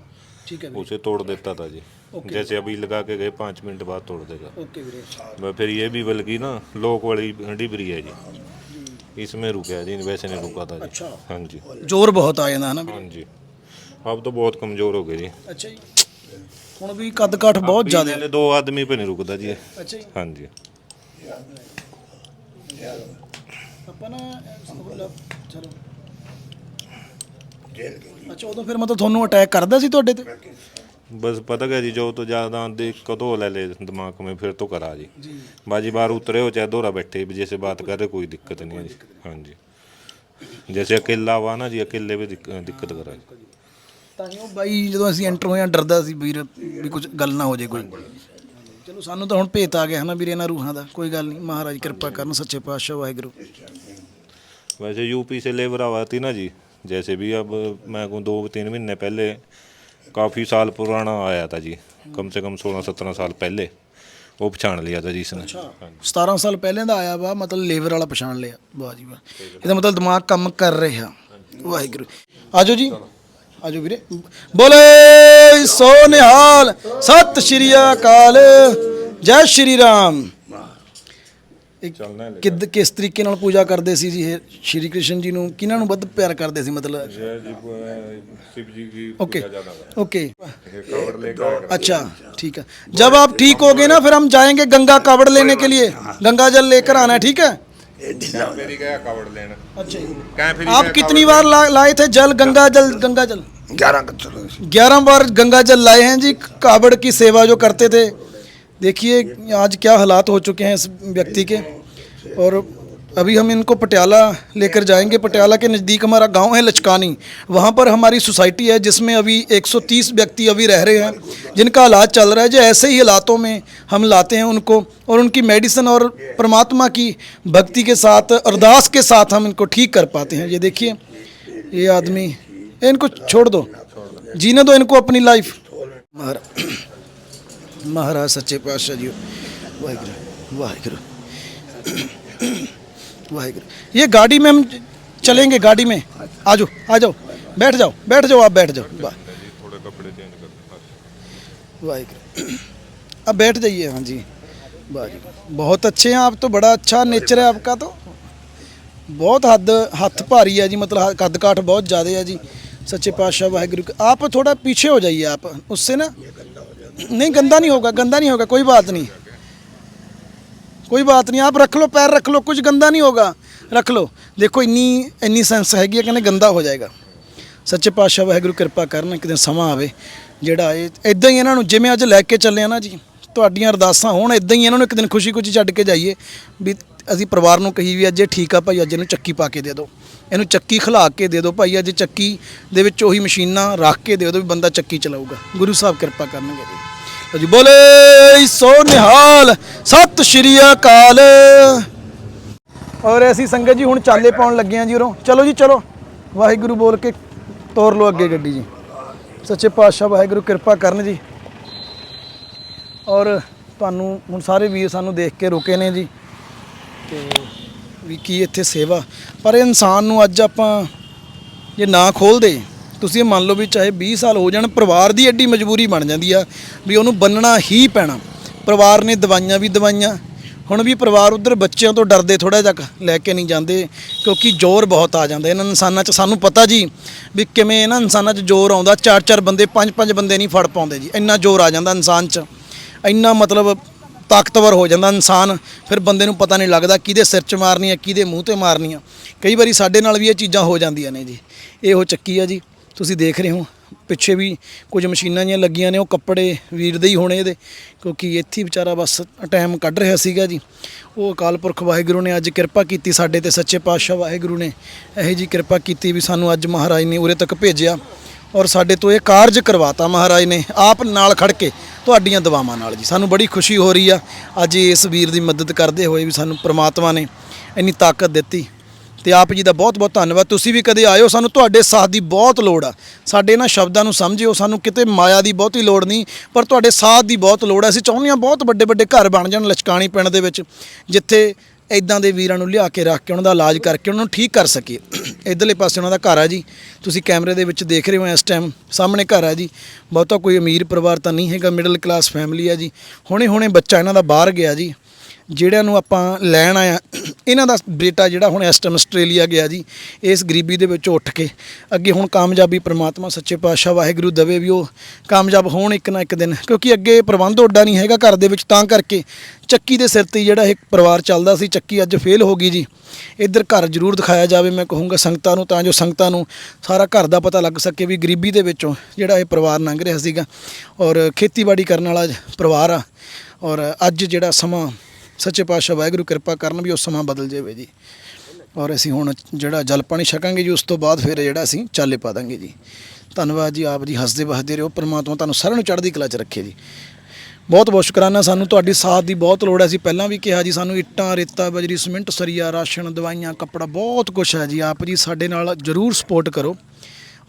ਠੀਕ ਹੈ ਵੀਰੇ उसे तोड़ देता था जी जैसे अभी लगा के गए पाँच मिनट बाद तोड़ देगा ਓਕੇ ਵੀਰੇ मैं फिर ये भी बल्कि ना लोक वाली डिबरी है जी इसमें रुका है जी वैसे नहीं रुका था जी अच्छा। हाँ जी ਜ਼ੋਰ ਬਹੁਤ ਆ ਜਾਂਦਾ ਹੈ ਨਾ हाँ जी अब तो बहुत कमजोर हो गए जी ਅੱਛਾ ਜੀ ਹੁਣ ਵੀ ਕੱਦ ਕਾਠ ਬਹੁਤ ਜ਼ਿਆਦਾ ਹੈ पहले दो आदमी पे नहीं रुकता जी ਅੱਛਾ ਜੀ हाँ जी ਆਪਾਂ ਨਾ ਮਤਲਬ ਚਲੋ ਅੱਛਾ ਉਦੋਂ ਫਿਰ ਮਤਲਬ ਤੁਹਾਨੂੰ ਅਟੈਕ ਕਰਦਾ ਸੀ ਤੁਹਾਡੇ ਤੇ बस पता क्या जी जो तो ज़्यादा दिक्कत हो ले ले दिमाग में फिर तो करा जी बाजी बार उतरे हो चाहे दोहरा बैठे जैसे बात कर रहे कोई दिक्कत नहीं है जी हाँ जी जैसे अकेला हुआ ना जी अकेले भी दिक- दिक्कत करा जी ਤਾਂ ਹੀ ਉਹ ਬਾਈ ਜਦੋਂ ਅਸੀਂ ਐਂਟਰ ਹੋਏ ਆ ਡਰਦਾ ਸੀ ਵੀਰ ਵੀ ਕੁਝ ਗੱਲ ਨਾ ਹੋ ਜੇ ਕੋਈ ਚਲੋ ਸਾਨੂੰ ਤਾਂ ਹੁਣ ਭੇਤ ਆ ਗਿਆ ਹਨਾ ਵੀਰੇ ਇਹਨਾਂ ਰੂਹਾਂ ਦਾ ਕੋਈ ਗੱਲ ਨਹੀਂ ਮਹਾਰਾਜ ਕਿਰਪਾ ਕਰਨ ਸੱਚੇ ਪਾਤਸ਼ਾਹ ਵਾਹਿਗੁਰੂ वैसे यूपी से लेबर आती ना जी जैसे भी अब मैं कहूँ दो तीन महीने पहले काफ़ी साल पुराना आया था जी कम से कम सोलह सत्रह साल पहले वो पहचान लिया था जी इसने हाँ जी। 17 ਸਾਲ ਪਹਿਲਾਂ ਦਾ ਆਇਆ ਵਾ ਮਤਲਬ ਲੇਬਰ ਵਾਲਾ ਪਛਾਣ ਲਿਆ ਵਾਹ ਜੀ ਵਾਹ ਇਹਦਾ ਮਤਲਬ ਦਿਮਾਗ ਕੰਮ ਕਰ ਰਿਹਾ ਵਾਹਿਗੁਰੂ ਆਜੋ ਜੀ ਆਜੋ ਵੀਰੇ ਬੋਲੇ ਸੋ ਨਿਹਾਲ ਸਤਿ ਸ਼੍ਰੀ ਅਕਾਲ ਜੈ ਸ਼੍ਰੀ ਰਾਮ ਇੱਕ ਕਿਦ ਕਿਸ ਤਰੀਕੇ ਨਾਲ ਪੂਜਾ ਕਰਦੇ ਸੀ ਜੀ ਇਹ ਸ਼੍ਰੀ ਕ੍ਰਿਸ਼ਨ ਜੀ ਨੂੰ ਕਿਹਨਾਂ ਨੂੰ ਵੱਧ ਪਿਆਰ ਕਰਦੇ ਸੀ ਮਤਲਬ जय जी अ, शिव जी की ओके पूजा ज़्यादा करते ओके हैं। कावड़ लेकर आया करते अच्छा ठीक है जब आप ठीक हो गए ना फिर हम जाएंगे गंगा कावड़ लेने के लिए गंगा जल लेकर आना है ठीक है ये ढीला हैं। मेरी गया कावड़ लेना अच्छा जी कहाँ फिर आप कितनी बार ला, लाए थे जल गंगा जल गंगा जल ग्यारह ग्यारह बार गंगा जल लाए हैं जी कावड़ की सेवा जो करते थे। देखिए, आज क्या हालात हो चुके हैं इस व्यक्ति के। और अभी हम इनको पटियाला लेकर जाएँगे। पटियाला के नज़दीक हमारा गाँव है लचकानी। वहाँ पर हमारी सोसाइटी है जिसमें अभी 130 व्यक्ति अभी रह रहे हैं, जिनका हालात चल रहा है। जो ऐसे ही हालातों में हम लाते हैं उनको और उनकी मेडिसिन और परमात्मा की भक्ति के साथ, अरदास के साथ हम इनको ठीक कर पाते हैं। ये देखिए, ये आदमी इनको छोड़ दो। जीने दो इनको अपनी लाइफ महाराज सच्चे पातशाह जी वाहिगुरु वाहिगुरु। वाहिगुरु। ये गाड़ी में हम चलेंगे गाड़ी में। आ जाओ आ जाओ बैठ जाओ बैठ जाओ आप बैठ जाओ। वाहिगुरु। अब बैठ जाइए। हाँ जी। बहुत अच्छे हैं आप तो बड़ा अच्छा नेचर है आपका तो। बहुत हद हथ भारी है जी मतलब कद काठ बहुत ज़्यादा है जी। सच्चे पातशाह वाहिगुरु का- आप थोड़ा पीछे हो जाइए आप उससे ना नहीं गंदा नहीं होगा गंदा नहीं होगा कोई बात नहीं ਕੋਈ ਬਾਤ ਨਹੀਂ ਆਪ ਰੱਖ ਲਓ ਪੈਰ ਰੱਖ ਲਓ ਕੁਝ ਗੰਦਾ ਨਹੀਂ ਹੋਗਾ ਰੱਖ ਲਓ ਦੇਖੋ ਇੰਨੀ ਇੰਨੀ ਸੈਂਸ ਹੈਗੀ ਹੈ ਕਹਿੰਦੇ ਗੰਦਾ ਹੋ ਜਾਏਗਾ ਸੱਚੇ ਪਾਤਸ਼ਾਹ ਵਾਹਿਗੁਰੂ ਕਿਰਪਾ ਕਰਨ ਇੱਕ ਦਿਨ ਸਮਾਂ ਆਵੇ ਜਿਹੜਾ ਇਹ ਇਦਾਂ ਹੀ ਇਹਨਾਂ ਨੂੰ ਜਿਵੇਂ ਅੱਜ ਲੈ ਕੇ ਚੱਲੇ ਆ ਨਾ ਜੀ ਤੁਹਾਡੀਆਂ ਅਰਦਾਸਾਂ ਹੋਣ ਇਦਾਂ ਹੀ ਇਹਨਾਂ ਨੂੰ ਇੱਕ ਦਿਨ ਖੁਸ਼ੀ ਖੁਸ਼ੀ ਛੱਡ ਕੇ ਜਾਈਏ ਵੀ ਅਸੀਂ ਪਰਿਵਾਰ ਨੂੰ ਕਹੀ ਵੀ ਅੱਜ ਇਹ ਠੀਕ ਆ ਭਾਈ, ਅੱਜ ਇਹਨੂੰ ਚੱਕੀ ਪਾ ਕੇ ਦੇ ਦਿਓ। ਇਹਨੂੰ ਚੱਕੀ ਖਿਲਾ ਕੇ ਦੇ ਦਿਓ ਭਾਈ, ਅੱਜ ਚੱਕੀ ਦੇ ਵਿੱਚ ਉਹੀ ਮਸ਼ੀਨਾਂ ਰੱਖ ਕੇ ਦੇ ਦਿਓ ਵੀ ਬੰਦਾ ਚੱਕੀ ਚਲਾਊਗਾ। ਗੁਰੂ ਸਾਹਿਬ ਕਿਰਪਾ ਕਰਨਗੇ ਜੀ। ਜੀ, ਬੋਲੇ ਸੋ ਨਿਹਾਲ, ਸਤਿ ਸ਼੍ਰੀ ਅਕਾਲ। ਔਰ ਅਸੀਂ ਸੰਗਤ ਜੀ ਹੁਣ ਚਾਲੇ ਪਾਉਣ ਲੱਗੇ ਆ ਜੀ ਉਰੋਂ। ਚਲੋ ਜੀ, ਚਲੋ। ਵਾਹਿਗੁਰੂ ਬੋਲ ਕੇ ਤੋਰ ਲਓ ਅੱਗੇ ਗੱਡੀ ਜੀ। ਸੱਚੇ ਪਾਤਸ਼ਾਹ ਵਾਹਿਗੁਰੂ ਕਿਰਪਾ ਕਰਨ ਜੀ। ਔਰ ਤੁਹਾਨੂੰ ਹੁਣ ਸਾਰੇ ਵੀਰ ਸਾਨੂੰ ਦੇਖ ਕੇ ਰੁਕੇ ਨੇ ਜੀ। ਤੇ ਵੀ ਕੀ ਇੱਥੇ ਸੇਵਾ। ਪਰ ਇਨਸਾਨ ਨੂੰ ਅੱਜ ਆਪਾਂ ਜੇ ਨਾ ਖੋਲਦੇ, ਤੁਸੀਂ ਇਹ ਮੰਨ ਲਓ ਵੀ ਚਾਹੇ 20 ਸਾਲ ਹੋ ਜਾਣ, ਪਰਿਵਾਰ ਦੀ ਐਡੀ ਮਜਬੂਰੀ ਬਣ ਜਾਂਦੀ ਆ ਵੀ ਉਹਨੂੰ ਬੰਨਣਾ ਹੀ ਪੈਣਾ। ਪਰਿਵਾਰ ਨੇ ਦਵਾਈਆਂ ਵੀ ਦਵਾਈਆਂ। ਹੁਣ ਵੀ ਪਰਿਵਾਰ ਉਧਰ ਬੱਚਿਆਂ ਤੋਂ ਡਰਦੇ ਥੋੜਾ ਜਿਹਾ ਲੈ ਕੇ ਨਹੀਂ ਜਾਂਦੇ, ਕਿਉਂਕਿ ਜ਼ੋਰ ਬਹੁਤ ਆ ਜਾਂਦਾ। ਇਹਨਾਂ ਇਨਸਾਨਾਂ 'ਚ ਸਾਨੂੰ ਪਤਾ ਜੀ ਵੀ ਕਿਵੇਂ ਇਹਨਾਂ ਇਨਸਾਨਾਂ 'ਚ ਜ਼ੋਰ ਆਉਂਦਾ। ਚਾਰ ਚਾਰ ਬੰਦੇ ਪੰਜ ਪੰਜ ਬੰਦੇ ਨਹੀਂ ਫੜ ਪਾਉਂਦੇ ਜੀ। ਇੰਨਾ ਜ਼ੋਰ ਆ ਜਾਂਦਾ ਇਨਸਾਨ 'ਚ। ਇੰਨਾ ਮਤਲਬ ਤਾਕਤਵਰ ਹੋ ਜਾਂਦਾ ਇਨਸਾਨ, ਫਿਰ ਬੰਦੇ ਨੂੰ ਪਤਾ ਨਹੀਂ ਲੱਗਦਾ ਕਿਹਦੇ ਸਿਰ 'ਚ ਮਾਰਨੀ ਆ ਕਿਹਦੇ ਮੂੰਹ ਤੇ ਮਾਰਨੀ ਆ ਕਈ ਵਾਰੀ ਸਾਡੇ ਨਾਲ ਵੀ ਇਹ ਚੀਜ਼ਾਂ ਹੋ ਜਾਂਦੀਆਂ ਨੇ ਜੀ। ਇਹ ਉਹ ਚੱਕੀ ਆ ਜੀ। ਤੁਸੀਂ ਦੇਖ ਰਹੇ ਹੋ, ਪਿੱਛੇ ਵੀ ਕੁਝ ਮਸ਼ੀਨਾਂ ਜੀਆਂ ਲੱਗੀਆਂ ਨੇ, ਉਹ ਕੱਪੜੇ ਵੀਰ ਦੇ ਹੀ ਹੋਣੇ ਇਹਦੇ, ਕਿਉਂਕਿ ਇੱਥੇ ਵਿਚਾਰਾ ਬਸ ਟਾਈਮ ਕੱਢ ਰਿਹਾ ਸੀਗਾ ਜੀ। ਉਹ ਅਕਾਲ ਪੁਰਖ ਵਾਹਿਗੁਰੂ ਨੇ ਅੱਜ ਕਿਰਪਾ ਕੀਤੀ ਸਾਡੇ ਤੇ, ਸੱਚੇ ਪਾਤਸ਼ਾਹ ਵਾਹਿਗੁਰੂ ਨੇ ਇਹੋ ਜੀ ਕਿਰਪਾ ਕੀਤੀ ਵੀ ਸਾਨੂੰ ਅੱਜ ਮਹਾਰਾਜ ਨੇ ਉਰੇ ਤੱਕ ਭੇਜਿਆ। ਔਰ ਸਾਡੇ ਤੋਂ ਇਹ ਕਾਰਜ ਕਰਵਾਤਾ ਮਹਾਰਾਜ ਨੇ, ਆਪ ਨਾਲ ਖੜ ਕੇ ਤੁਹਾਡੀਆਂ ਦੁਆਵਾਂ ਨਾਲ ਜੀ। ਸਾਨੂੰ ਬੜੀ ਖੁਸ਼ੀ ਹੋ ਰਹੀ ਆ। ਅੱਜ ਇਸ ਵੀਰ ਦੀ ਮਦਦ ਕਰਦੇ ਹੋਏ ਵੀ ਸਾਨੂੰ ਪ੍ਰਮਾਤਮਾ ਨੇ ਇੰਨੀ ਤਾਕਤ ਦਿੱਤੀ ਤੇ ਆਪ ਜੀ ਦਾ ਬਹੁਤ ਬਹੁਤ ਧੰਨਵਾਦ। ਤੁਸੀਂ ਵੀ ਕਦੇ ਆਇਓ, ਸਾਨੂੰ ਤੁਹਾਡੇ ਸਾਥ ਦੀ ਬਹੁਤ ਲੋੜ ਆ। ਸਾਡੇ ਇਹਨਾਂ ਸ਼ਬਦਾਂ ਨੂੰ ਸਮਝਿਓ, ਸਾਨੂੰ ਕਿਤੇ ਮਾਇਆ ਦੀ ਬਹੁਤੀ ਲੋੜ ਨਹੀਂ, ਪਰ ਤੁਹਾਡੇ ਸਾਥ ਦੀ ਬਹੁਤ ਲੋੜ ਆ। ਅਸੀਂ ਚਾਹੁੰਦੇ ਹਾਂ ਬਹੁਤ ਵੱਡੇ ਵੱਡੇ ਘਰ ਬਣ ਜਾਣ ਲਚਕਾਣੀ ਪਿੰਡ ਦੇ ਵਿੱਚ, ਜਿੱਥੇ ਇਦਾਂ ਦੇ ਵੀਰਾਂ ਨੂੰ ਲਿਆ ਕੇ ਰੱਖ ਕੇ ਉਹਨਾਂ ਦਾ ਇਲਾਜ ਕਰਕੇ ਉਹਨਾਂ ਨੂੰ ਠੀਕ ਕਰ ਸਕੀਏ। ਇਧਰਲੇ ਪਾਸੇ ਉਹਨਾਂ ਦਾ ਘਰ ਆ ਜੀ। ਤੁਸੀਂ ਕੈਮਰੇ ਦੇ ਵਿੱਚ ਦੇਖ ਰਹੇ ਹੋ ਇਸ ਟਾਈਮ ਸਾਹਮਣੇ ਘਰ ਆ ਜੀ। ਬਹੁਤਾ ਕੋਈ ਅਮੀਰ ਪਰਿਵਾਰ ਤਾਂ ਨਹੀਂ ਹੈਗਾ ਮਿਡਲ ਕਲਾਸ ਫੈਮਿਲੀ ਆ ਜੀ। ਹੁਣੇ ਹੁਣੇ ਬੱਚਾ ਇਹਨਾਂ ਦਾ ਬਾਹਰ ਗਿਆ ਜੀ। ਜਿਹੜਿਆਂ ਨੂੰ ਆਪਾਂ ਲੈਣ ਆਇਆ, ਇਹਨਾਂ ਦਾ ਬੇਟਾ ਜਿਹੜਾ ਹੁਣ ਇਸ ਟਾਈਮ ਆਸਟ੍ਰੇਲੀਆ ਗਿਆ ਜੀ, ਇਸ ਗਰੀਬੀ ਦੇ ਵਿੱਚੋਂ ਉੱਠ ਕੇ, ਅੱਗੇ ਹੁਣ ਕਾਮਯਾਬੀ ਪ੍ਰਮਾਤਮਾ, ਸੱਚੇ ਪਾਤਸ਼ਾਹ, ਵਾਹਿਗੁਰੂ ਦਵੇ ਵੀ ਉਹ ਕਾਮਯਾਬ ਹੋਣ ਇੱਕ ਨਾ ਇੱਕ ਦਿਨ, ਕਿਉਂਕਿ ਅੱਗੇ ਪ੍ਰਬੰਧ ਓਡਾ ਨਹੀਂ ਹੈਗਾ ਘਰ ਦੇ ਵਿੱਚ, ਤਾਂ ਕਰਕੇ ਚੱਕੀ ਦੇ ਸਿਰ ਤੇ ਹੀ ਜਿਹੜਾ ਇਹ ਪਰਿਵਾਰ ਚੱਲਦਾ ਸੀ, ਚੱਕੀ ਅੱਜ ਫੇਲ ਹੋ ਗਈ ਜੀ। ਇੱਧਰ ਘਰ ਜ਼ਰੂਰ ਦਿਖਾਇਆ ਜਾਵੇ, ਮੈਂ ਕਹੂੰਗਾ ਸੰਗਤਾਂ ਨੂੰ, ਤਾਂ ਜੋ ਸੰਗਤਾਂ ਨੂੰ ਸਾਰਾ ਘਰ ਦਾ ਪਤਾ ਲੱਗ ਸਕੇ ਵੀ ਗਰੀਬੀ ਦੇ ਵਿੱਚੋਂ ਜਿਹੜਾ ਇਹ ਪਰਿਵਾਰ ਲੰਘ ਰਿਹਾ ਸੀਗਾ। ਔਰ ਖੇਤੀਬਾੜੀ ਕਰਨ ਵਾਲਾ ਪਰਿਵਾਰ ਆ, ਔਰ ਅੱਜ ਜਿਹੜਾ ਸਮਾਂ ਸੱਚੇ ਪਾਤਸ਼ਾਹ ਵਾਹਿਗੁਰੂ ਕਿਰਪਾ ਕਰਨ ਵੀ ਉਸ ਸਮਾਂ ਬਦਲ ਜਾਵੇ ਜੀ। ਔਰ ਅਸੀਂ ਹੁਣ ਜਿਹੜਾ ਜਲ ਪਾਣੀ ਛਕਾਂਗੇ ਜੀ, ਉਸ ਤੋਂ ਬਾਅਦ ਫਿਰ ਜਿਹੜਾ ਅਸੀਂ ਚਾਲੇ ਪਾ ਦਾਂਗੇ ਜੀ। ਧੰਨਵਾਦ ਜੀ, ਆਪ ਜੀ ਹੱਸਦੇ ਵਸਦੇ ਰਹੋ, ਪਰਮਾਤਮਾ ਤੁਹਾਨੂੰ ਸਾਰਿਆਂ ਨੂੰ ਚੜ੍ਹਦੀ ਕਲਾ 'ਚ ਰੱਖੇ ਜੀ। ਬਹੁਤ ਬਹੁਤ ਸ਼ੁਕਰਾਨਾ, ਸਾਨੂੰ ਤੁਹਾਡੀ ਸਾਥ ਦੀ ਬਹੁਤ ਲੋੜ ਹੈ। ਅਸੀਂ ਪਹਿਲਾਂ ਵੀ ਕਿਹਾ ਜੀ, ਸਾਨੂੰ ਇੱਟਾਂ, ਰੇਤਾ, ਬਜਰੀ, ਸੀਮਿੰਟ, ਸਰੀਆ, ਰਾਸ਼ਨ, ਦਵਾਈਆਂ, ਕੱਪੜਾ ਬਹੁਤ ਕੁਝ ਹੈ ਜੀ। ਆਪ ਜੀ ਸਾਡੇ ਨਾਲ ਜਰੂਰ ਸਪੋਰਟ ਕਰੋ।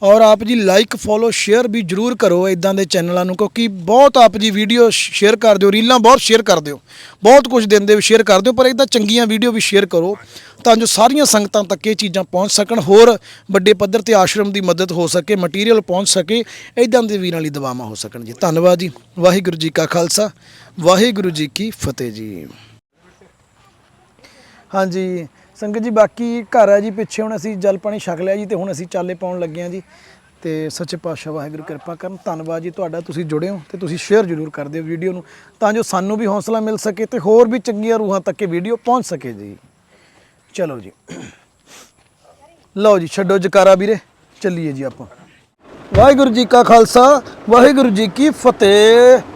ਔਰ ਆਪ ਜੀ ਲਾਈਕ ਫੋਲੋ ਸ਼ੇਅਰ ਵੀ ਜਰੂਰ ਕਰੋ ਇਦਾਂ ਦੇ ਚੈਨਲਾਂ ਨੂੰ, ਕਿਉਂਕਿ ਬਹੁਤ ਆਪ ਜੀ ਵੀਡੀਓ ਸ਼ੇਅਰ ਕਰ ਦਿਓ, ਰੀਲਾਂ ਬਹੁਤ ਸ਼ੇਅਰ ਕਰ ਦਿਓ। ਬਹੁਤ ਕੁਝ ਦਿੰਦੇ ਹੋ ਸ਼ੇਅਰ ਕਰ ਦਿਓ, ਪਰ ਇਦਾਂ ਚੰਗੀਆਂ ਵੀਡੀਓ ਵੀ ਸ਼ੇਅਰ ਕਰੋ, ਤਾਂ ਜੋ ਸਾਰੀਆਂ ਸੰਗਤਾਂ ਤੱਕ ਇਹ ਚੀਜ਼ਾਂ ਪਹੁੰਚ ਸਕਣ, ਹੋਰ ਵੱਡੇ ਪੱਧਰ ਤੇ ਆਸ਼ਰਮ ਦੀ ਮਦਦ ਹੋ ਸਕੇ ਮਟੀਰੀਅਲ ਪਹੁੰਚ ਸਕੇ ਇਦਾਂ ਦੇ ਵੀਰਾਂ ਲਈ ਦਵਾਵਾਂ ਹੋ ਸਕਣ ਜੀ। ਧੰਨਵਾਦ ਜੀ। ਵਾਹਿਗੁਰੂ ਜੀ ਕਾ ਖਾਲਸਾ, ਵਾਹਿਗੁਰੂ ਜੀ ਕੀ ਫਤਿਹ ਜੀ। ਹਾਂਜੀ ਸੰਗਤ ਜੀ, ਬਾਕੀ ਘਰ ਹੈ ਜੀ, ਪਿੱਛੇ ਹੁਣ ਅਸੀਂ ਜਲ ਪਾਣੀ ਛਕ ਲਿਆ ਜੀ ਤੇ ਹੁਣ ਅਸੀਂ ਚਾਲੇ ਪਾਉਣ ਲੱਗੇ ਹਾਂ ਜੀ। ਤੇ ਸੱਚੇ ਪਾਤਸ਼ਾਹ ਵਾਹਿਗੁਰੂ ਕਿਰਪਾ ਕਰਨ। ਧੰਨਵਾਦ ਜੀ ਤੁਹਾਡਾ, ਤੁਸੀਂ ਜੁੜੇ ਹੋ ਤੇ ਤੁਸੀਂ ਸ਼ੇਅਰ ਜ਼ਰੂਰ ਕਰ ਦਿਓ ਵੀਡੀਓ ਨੂੰ। ਤਾਂ ਜੋ ਸਾਨੂੰ ਵੀ ਹੌਸਲਾ ਮਿਲ ਸਕੇ ਤੇ ਹੋਰ ਵੀ ਚੰਗੀਆਂ ਰੂਹਾਂ ਤੱਕ ਇਹ ਵੀਡੀਓ ਪਹੁੰਚ ਸਕੇ ਜੀ। ਚਲੋ ਜੀ। ਲਓ ਜੀ, ਛੱਡੋ ਜਕਾਰਾ ਵੀਰੇ। ਚੱਲੀਏ ਜੀ ਆਪਾਂ। ਵਾਹਿਗੁਰੂ ਜੀ ਕਾ ਖਾਲਸਾ, ਵਾਹਿਗੁਰੂ ਜੀ ਕੀ ਫਤਿਹ।